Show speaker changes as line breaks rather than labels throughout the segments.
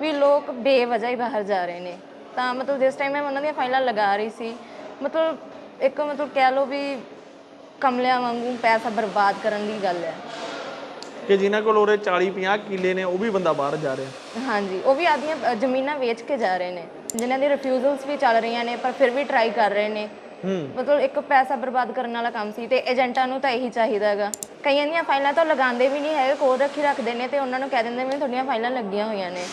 ਵੀ ਲੋਕ ਬੇਵਜ੍ਹਾ ਹੀ ਬਾਹਰ ਜਾ ਰਹੇ ਨੇ। ਤਾਂ ਮਤਲਬ ਜਿਸ ਟਾਈਮ ਮੈਂ ਉਹਨਾਂ ਦੀਆਂ ਫਾਈਲਾਂ ਲਗਾ ਰਹੀ ਸੀ ਮਤਲਬ ਇੱਕ ਮਤਲਬ ਕਹਿ ਲਓ ਵੀ ਕਮਲਿਆਂ ਵਾਂਗੂ ਪੈਸਾ ਬਰਬਾਦ ਕਰਨ ਦੀ ਗੱਲ ਹੈ।
ਕਿ ਜਿਨ੍ਹਾਂ ਕੋਲ ਉਰੇ 40 50 ਕਿੱਲੇ ਨੇ ਉਹ ਵੀ ਬੰਦਾ ਬਾਹਰ ਜਾ ਰਿਹਾ।
ਹਾਂਜੀ ਉਹ ਵੀ ਆਦੀਆਂ ਜ਼ਮੀਨਾਂ ਵੇਚ ਕੇ ਜਾ ਰਹੇ ਨੇ। ਜਿਨ੍ਹਾਂ ਦੀ ਰਿਫਿਊਜ਼ਲਸ ਵੀ ਚੱਲ ਰਹੀਆਂ ਨੇ ਪਰ ਫਿਰ ਵੀ ਟਰਾਈ ਕਰ ਰਹੇ ਨੇ।
ਹੂੰ।
ਮਤਲਬ ਇੱਕ ਪੈਸਾ ਬਰਬਾਦ ਕਰਨ ਵਾਲਾ ਕੰਮ ਸੀ ਤੇ ਏਜੰਟਾਂ ਨੂੰ ਤਾਂ ਇਹੀ ਚਾਹੀਦਾ ਹੈਗਾ। ਕਈਆਂ ਦੀਆਂ ਫਾਈਲਾਂ ਤਾਂ ਲਗਾਉਂਦੇ ਵੀ ਨਹੀਂ ਹੈਗੇ ਕੋਲ ਰੱਖੀ ਰੱਖਦੇ ਨੇ ਤੇ ਉਹਨਾਂ ਨੂੰ ਕਹਿ ਦਿੰਦੇ ਵੀ ਤੁਹਾਡੀਆਂ ਫਾਈਲਾਂ ਲੱਗੀਆਂ ਹੋਈਆਂ ਨੇ।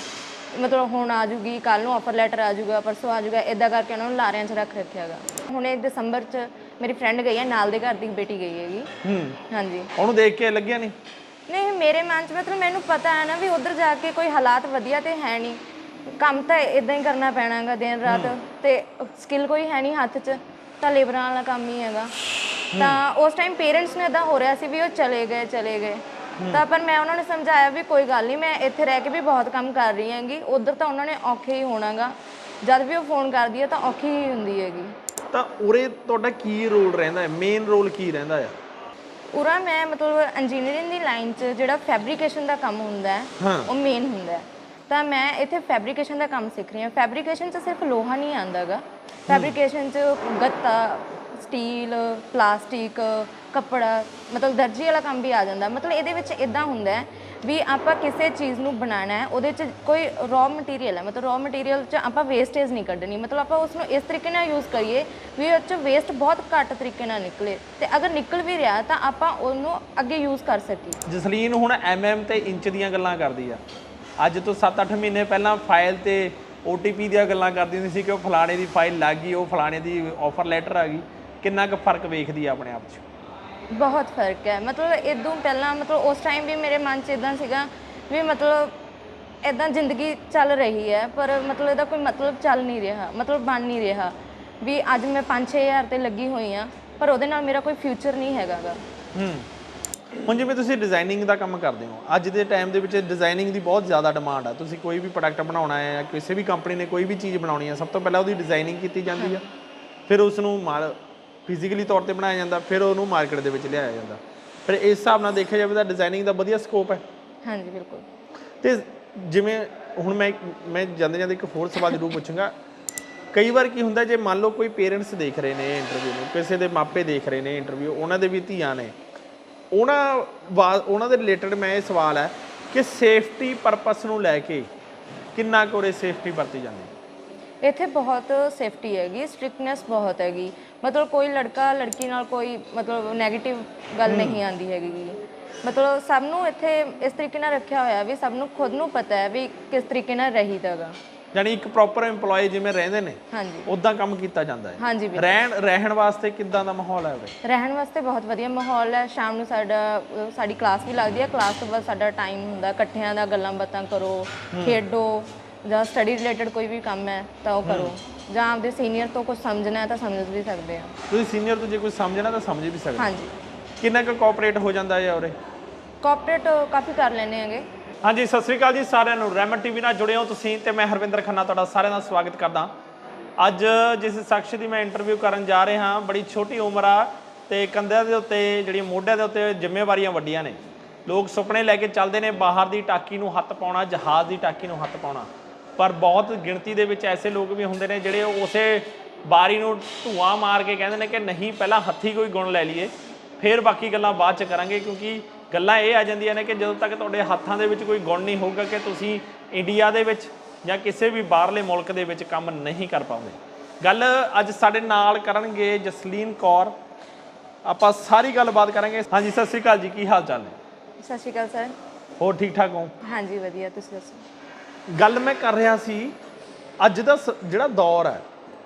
ਮਤਲਬ ਹੁਣ ਆ ਜੂਗੀ ਕੱਲ ਨੂੰ ਆਫਰ ਲੈਟਰ ਆ ਜੂਗਾ ਪਰਸੋਂ ਆ ਜੂਗਾ ਇਦਾਂ ਕਰਕੇ ਉਹਨਾਂ ਨੂੰ ਲਾਰਿਆਂ 'ਚ ਰੱਖ ਰੱਖਿਆ ਹੈਗਾ ਹੁਣੇ ਦਸੰਬਰ 'ਚ ਮੇਰੀ ਫਰੈਂਡ ਗਈ ਹੈ ਨਾਲ ਦੇ ਘਰ ਦੀ ਬੇਟੀ ਗਈ ਹੈਗੀ।
ਹੂੰ।
ਹਾਂਜੀ।
ਉਹਨੂੰ ਦੇਖ ਕੇ ਲੱਗਿਆ ਨਹੀਂ?
ਨਹੀਂ ਮੇਰੇ ਮਨ 'ਚ ਮਤਲਬ ਮੈਨੂੰ ਪਤਾ ਹੈ ਨਾ ਵੀ ਉਧਰ ਜਾ ਕੇ ਕੋਈ ਹਾਲਾਤ ਵਧੀਆ ਤੇ ਹੈ ਨਹੀਂ। ਕੰਮ ਤਾਂ ਇਦਾਂ ਹੀ ਕਰਨਾ ਪੈਣਾਗਾ ਦਿਨ ਰਾਤ ਤੇ ਸਕਿੱਲ ਕੋਈ ਹੈ ਨਹੀਂ ਹੱਥ 'ਚ ਤਾਂ ਲੇਬਰਾਂ ਵਾਲਾ ਕੰਮ ਹੀ ਹੈਗਾ। ਤਾਂ ਉਸ ਟਾਈਮ ਪੇਰੈਂਟਸ ਨੂੰ ਇਦਾਂ ਹੋ ਰਿਹਾ ਸੀ ਵੀ ਉਹ ਚਲੇ ਗਏ ਚਲੇ ਗਏ। ਤਾਂ ਪਰ ਮੈਂ ਉਹਨਾਂ ਨੂੰ ਸਮਝਾਇਆ ਵੀ ਕੋਈ ਗੱਲ ਨਹੀਂ ਮੈਂ ਇੱਥੇ ਰਹਿ ਕੇ ਵੀ ਬਹੁਤ ਕੰਮ ਕਰ ਰਹੀ ਹਾਂਗੀ ਉਧਰ ਤਾਂ ਉਹਨਾਂ ਨੇ ਔਖੇ ਹੀ ਹੋਣਾਗਾ। ਜਦ ਵੀ ਉਹ ਫੋਨ ਕਰਦੀ ਹੈ ਤਾਂ ਔਖੀ ਹੀ ਹੁੰਦੀ ਹੈਗੀ।
ਤਾਂ ਉਰੇ ਤੁਹਾਡਾ ਕੀ ਰੋਲ ਰਹਿੰਦਾ ਹੈ? ਮੇਨ ਰੋਲ ਕੀ ਰਹਿੰਦਾ ਹੈ
ਉਰਾ ਮੈਂ ਮਤਲਬ ਇੰਜੀਨੀਅਰਿੰਗ ਦੀ ਲਾਈਨ 'ਚ ਜਿਹੜਾ ਫੈਬਰੀਕੇਸ਼ਨ ਦਾ ਕੰਮ ਹੁੰਦਾ ਹੈ
ਹਾਂ।
ਉਹ ਮੇਨ ਹੁੰਦਾ ਹੈ। ਤਾਂ ਮੈਂ ਇੱਥੇ ਫੈਬਰੀਕੇਸ਼ਨ ਦਾ ਕੰਮ ਸਿੱਖ ਰਹੀ ਹਾਂ। ਫੈਬਰੀਕੇਸ਼ਨ 'ਚ ਸਿਰਫ ਲੋਹਾ ਨਹੀਂ ਆਂਦਾਗਾ ਫੈਬਰੀਕੇਸ਼ਨ 'ਚ ਗੱਤਾ ਸਟੀਲ, ਪਲਾਸਟਿਕ, ਕੱਪੜਾ, ਮਤਲਬ ਦਰਜੀ ਵਾਲਾ ਕੰਮ ਵੀ ਆ ਜਾਂਦਾ। ਮਤਲਬ ਇਹਦੇ ਵਿੱਚ ਇਦਾਂ ਹੁੰਦਾ ਹੈ ਵੀ ਆਪਾਂ ਕਿਸੇ ਚੀਜ਼ ਨੂੰ ਬਣਾਉਣਾ ਹੈ, ਉਹਦੇ 'ਚ ਕੋਈ ਰॉ ਮਟੀਰੀਅਲ ਹੈ। ਮਤਲਬ ਰॉ ਮਟੀਰੀਅਲ 'ਚ ਆਪਾਂ ਵੇਸਟੇਜ ਨਹੀਂ ਕੱਢਣੀ। ਮਤਲਬ ਆਪਾਂ ਉਸ ਨੂੰ ਇਸ ਤਰੀਕੇ ਨਾਲ ਯੂਜ਼ ਕਰੀਏ ਵੀ ਉਹ 'ਚ ਵੇਸਟ ਬਹੁਤ ਘੱਟ ਤਰੀਕੇ ਨਾਲ ਨਿਕਲੇ। ਤੇ ਅਗਰ ਨਿਕਲ ਵੀ ਰਿਹਾ ਤਾਂ ਆਪਾਂ ਉਹਨੂੰ ਅੱਗੇ ਯੂਜ਼ ਕਰ ਸਕੀਏ।
ਜਸਲੀਨ ਹੁਣ ਐਮਐਮ ਤੇ ਇੰਚ ਦੀਆਂ ਗੱਲਾਂ ਕਰਦੀ ਆ। ਅੱਜ ਤੋਂ 7-8 ਮਹੀਨੇ ਪਹਿਲਾਂ ਫਾਈਲ ਤੇ OTP ਦੀਆਂ ਗੱਲਾਂ ਕਰਦੀ ਹੁੰਦੀ ਸੀ ਕਿ ਉਹ ਫਲਾਣੇ ਦੀ ਫਾਈਲ ਲੱਗ ਗਈ, ਉਹ ਫਲਾਣੇ ਦੀ ਆਫਰ ਲੈਟਰ ਆ ਗਈ। ਕਿੰਨਾ ਕੁ ਫ਼ਰਕ ਵੇਖਦੀ ਆ ਆਪਣੇ ਆਪ 'ਚ?
ਬਹੁਤ ਫ਼ਰਕ ਹੈ। ਮਤਲਬ ਇਦੋਂ ਪਹਿਲਾਂ ਮਤਲਬ ਉਸ ਟਾਈਮ ਵੀ ਮੇਰੇ ਮਨ 'ਚ ਇਦਾਂ ਸੀਗਾ ਵੀ ਮਤਲਬ ਇਦਾਂ ਜ਼ਿੰਦਗੀ ਚੱਲ ਰਹੀ ਹੈ ਪਰ ਮਤਲਬ ਇਹਦਾ ਕੋਈ ਮਤਲਬ ਚੱਲ ਨਹੀਂ ਰਿਹਾ ਮਤਲਬ ਬਣ ਨਹੀਂ ਰਿਹਾ ਵੀ ਅੱਜ ਮੈਂ 5-6000 ਤੇ ਲੱਗੀ ਹੋਈ ਆ ਪਰ ਉਹਦੇ ਨਾਲ ਮੇਰਾ ਕੋਈ ਫਿਊਚਰ ਨਹੀਂ ਹੈਗਾਗਾ।
ਹੂੰ। ਹੁਣ ਜਿਵੇਂ ਤੁਸੀਂ ਡਿਜ਼ਾਈਨਿੰਗ ਦਾ ਕੰਮ ਕਰਦੇ ਹੋ ਅੱਜ ਦੇ ਟਾਈਮ ਦੇ ਵਿੱਚ ਡਿਜ਼ਾਈਨਿੰਗ ਦੀ ਬਹੁਤ ਜ਼ਿਆਦਾ ਡਿਮਾਂਡ ਆ। ਤੁਸੀਂ ਕੋਈ ਵੀ ਪ੍ਰੋਡਕਟ ਬਣਾਉਣਾ ਹੈ ਜਾਂ ਕਿਸੇ ਵੀ ਕੰਪਨੀ ਨੇ ਕੋਈ ਵੀ ਚੀਜ਼ ਬਣਾਉਣੀ ਹੈ ਸਭ ਤੋਂ ਪਹਿਲਾਂ ਉਹਦੀ ਡਿਜ਼ਾਈਨਿੰਗ ਕੀਤੀ ਜਾਂਦੀ ਆ। ਫਿਰ ਉਸ ਨੂੰ ਮਾਲ ਫਿਜ਼ੀਕਲੀ ਤੌਰ ਤੇ ਬਣਾਇਆ ਜਾਂਦਾ ਫਿਰ ਉਹਨੂੰ ਮਾਰਕੀਟ ਦੇ ਵਿੱਚ ਲਿਆਇਆ ਜਾਂਦਾ। ਫਿਰ ਇਸ ਹਿਸਾਬ ਨਾਲ ਦੇਖਿਆ ਜਾਵੇ ਤਾਂ ਡਿਜ਼ਾਈਨਿੰਗ ਦਾ ਵਧੀਆ ਸਕੋਪ ਹੈ।
ਹਾਂਜੀ ਬਿਲਕੁਲ।
ਤੇ ਜਿਵੇਂ ਹੁਣ ਮੈਂ ਮੈਂ ਜਾਂਦੇ ਜਾਂਦੇ ਇੱਕ ਹੋਰ ਸਵਾਲ ਜ਼ਰੂਰ ਪੁੱਛੂੰਗਾ। ਕਈ ਵਾਰ ਕੀ ਹੁੰਦਾ ਜੇ ਮੰਨ ਲਓ ਕੋਈ ਪੇਰੈਂਟਸ ਦੇਖ ਰਹੇ ਨੇ ਇੰਟਰਵਿਊ ਨੂੰ ਕਿਸੇ ਦੇ ਮਾਪੇ ਦੇਖ ਰਹੇ ਨੇ ਇੰਟਰਵਿਊ ਉਹਨਾਂ ਦੇ ਵੀ ਧੀਆਂ ਨੇ। ਉਹਨਾਂ ਉਹਨਾਂ ਦੇ ਰਿਲੇਟਡ ਮੈਂ ਇਹ ਸਵਾਲ ਹੈ ਕਿ ਸੇਫਟੀ ਪਰਪਸ ਨੂੰ ਲੈ ਕੇ ਕਿੰਨਾ ਕੋਰੇ ਸੇਫਟੀ ਵਰਤੀ ਜਾਂਦੀ
ਇੱਥੇ ਬਹੁਤ ਸੇਫਟੀ ਹੈਗੀ ਸਟ੍ਰਿਕਨੈਸ ਬਹੁਤ ਹੈਗੀ। ਮਤਲਬ ਕੋਈ ਲੜਕਾ ਲੜਕੀ ਨਾਲ ਕੋਈ ਮਤਲਬ 네ਗੇਟਿਵ ਗੱਲ ਨਹੀਂ ਆਂਦੀ ਹੈਗੀ ਗੀ। ਮਤਲਬ ਸਭ ਨੂੰ ਇੱਥੇ ਇਸ ਤਰੀਕੇ ਨਾਲ ਰੱਖਿਆ ਹੋਇਆ ਵੀ ਸਭ ਨੂੰ ਖੁਦ ਨੂੰ ਪਤਾ ਹੈ ਵੀ ਕਿਸ ਤਰੀਕੇ ਨਾਲ ਰਹੀਦਾਗਾ।
ਯਾਨੀ ਇੱਕ ਪ੍ਰੋਪਰ EMPLOYE ਜਿਵੇਂ ਰਹਿੰਦੇ ਨੇ
ਹਾਂਜੀ।
ਉਦਾਂ ਕੰਮ ਕੀਤਾ ਜਾਂਦਾ ਹੈ।
ਹਾਂਜੀ
ਰਹਿਣ ਰਹਿਣ ਵਾਸਤੇ ਕਿੱਦਾਂ ਦਾ ਮਾਹੌਲ ਹੈ ਉਰੇ?
ਰਹਿਣ ਵਾਸਤੇ ਬਹੁਤ ਵਧੀਆ ਮਾਹੌਲ ਹੈ। ਸ਼ਾਮ ਨੂੰ ਸਾਡਾ ਅ, ਸਾਡੀ ਕਲਾਸ ਵੀ ਲੱਗਦੀ ਹੈ। ਕਲਾਸ ਤੋਂ ਬਾਅਦ ਸਾਡਾ ਟਾਈਮ ਹੁੰਦਾ ਇਕੱਠਿਆਂ ਦਾ ਗੱਲਾਂ ਬਾਤਾਂ ਕਰੋ ਖੇਡੋ। ਜਾਂ ਸਟੱਡੀ ਰਿਲੇਟਡ ਕੋਈ ਵੀ ਕੰਮ ਹੈ ਤਾਂ ਉਹ ਕਰੋ। ਜਾਂ ਆਪਦੇ ਸੀਨੀਅਰ ਤੋਂ ਕੁਝ ਸਮਝਣਾ ਹੈ ਤਾਂ ਸਮਝ ਵੀ ਸਕਦੇ ਆ।
ਤੁਸੀਂ ਸੀਨੀਅਰ ਤੋਂ ਜੇ ਕੋਈ ਸਮਝਣਾ ਤਾਂ ਸਮਝ ਵੀ ਸਕਦੇ
ਹਾਂਜੀ।
ਕਿੰਨਾ ਕੁ ਕੋਆਪਰੇਟ ਹੋ ਜਾਂਦਾ ਹੈ ਉਰੇ?
ਕੋਆਪਰੇਟ ਕਾਫੀ ਕਰ ਲੈਣੇ ਹੈਗੇ।
ਹਾਂਜੀ ਸਤਿ ਸ੍ਰੀ ਅਕਾਲ ਜੀ ਸਾਰਿਆਂ ਨੂੰ। ਰੈਮਨ ਟੀਵੀ ਨਾਲ ਜੁੜੇ ਹੋ ਤੁਸੀਂ ਤੇ ਮੈਂ ਹਰਵਿੰਦਰ ਖੰਨਾ ਤੁਹਾਡਾ ਸਾਰਿਆਂ ਦਾ ਸਵਾਗਤ ਕਰਦਾ। ਅੱਜ ਜਿਸ ਸ਼ਖਸ ਦੀ ਮੈਂ ਇੰਟਰਵਿਊ ਕਰਨ ਜਾ ਰਿਹਾ ਹਾਂ ਬੜੀ ਛੋਟੀ ਉਮਰ ਆ ਤੇ ਕੰਧਿਆਂ ਦੇ ਉੱਤੇ ਜਿਹੜੀਆਂ ਮੋਢਿਆਂ ਦੇ ਉੱਤੇ ਜ਼ਿੰਮੇਵਾਰੀਆਂ ਵੱਡੀਆਂ ਨੇ। ਲੋਕ ਸੁਪਨੇ ਲੈ ਕੇ ਚੱਲਦੇ ਨੇ ਬਾਹਰ ਦੀ ਟਾਕੀ ਨੂੰ ਹੱਥ ਪਾਉਣਾ ਜਹਾਜ਼ ਦੀ ਟਾਕੀ ਨੂੰ ਹੱਥ ਪਾਉਣਾ। ਪਰ ਬਹੁਤ ਗਿਣਤੀ ਦੇ ਵਿੱਚ ਐਸੇ ਲੋਕ ਵੀ ਹੁੰਦੇ ਨੇ ਜਿਹੜੇ ਉਸੇ ਬਾਰੀ ਨੂੰ ਧੂਆਂ ਮਾਰ ਕੇ ਕਹਿੰਦੇ ਨੇ ਕਿ ਨਹੀਂ ਪਹਿਲਾਂ ਹੱਥੀ ਕੋਈ ਗੁਣ ਲੈ ਲਈਏ ਫਿਰ ਬਾਕੀ ਗੱਲਾਂ ਬਾਅਦ ਚ ਕਰਾਂਗੇ ਕਿਉਂਕਿ ਗੱਲਾਂ ਇਹ ਆ ਜਾਂਦੀਆਂ ਨੇ ਕਿ ਜਦੋਂ ਤੱਕ ਤੁਹਾਡੇ ਹੱਥਾਂ ਦੇ ਵਿੱਚ ਕੋਈ ਗੁਣ ਨਹੀਂ ਹੋਊਗਾ ਕਿ ਤੁਸੀਂ ਇੰਡੀਆ ਦੇ ਵਿੱਚ ਜਾਂ ਕਿਸੇ ਵੀ ਬਾਹਰਲੇ ਮੁਲਕ ਦੇ ਵਿੱਚ ਕੰਮ ਨਹੀਂ ਕਰ ਪਾਉਂਦੇ। ਗੱਲ ਅੱਜ ਸਾਡੇ ਨਾਲ ਕਰਨਗੇ ਜਸਲੀਨ ਕੌਰ। ਆਪਾਂ ਸਾਰੀ ਗੱਲਬਾਤ ਕਰਾਂਗੇ। ਹਾਂਜੀ ਸਤਿ ਸ੍ਰੀ ਅਕਾਲ ਜੀ ਕੀ ਹਾਲ ਚਾਲ ਨੇ?
ਸਤਿ ਸ਼੍ਰੀ ਅਕਾਲ ਸਰ।
ਹੋਰ ਠੀਕ ਠਾਕ ਹੋ?
ਹਾਂਜੀ ਵਧੀਆ ਤੁਸੀਂ ਦੱਸੋ?
ਗੱਲ ਮੈਂ ਕਰ ਰਿਹਾ ਸੀ, ਅੱਜ ਦਾ ਸ- ਜਿਹੜਾ ਦੌਰ ਹੈ,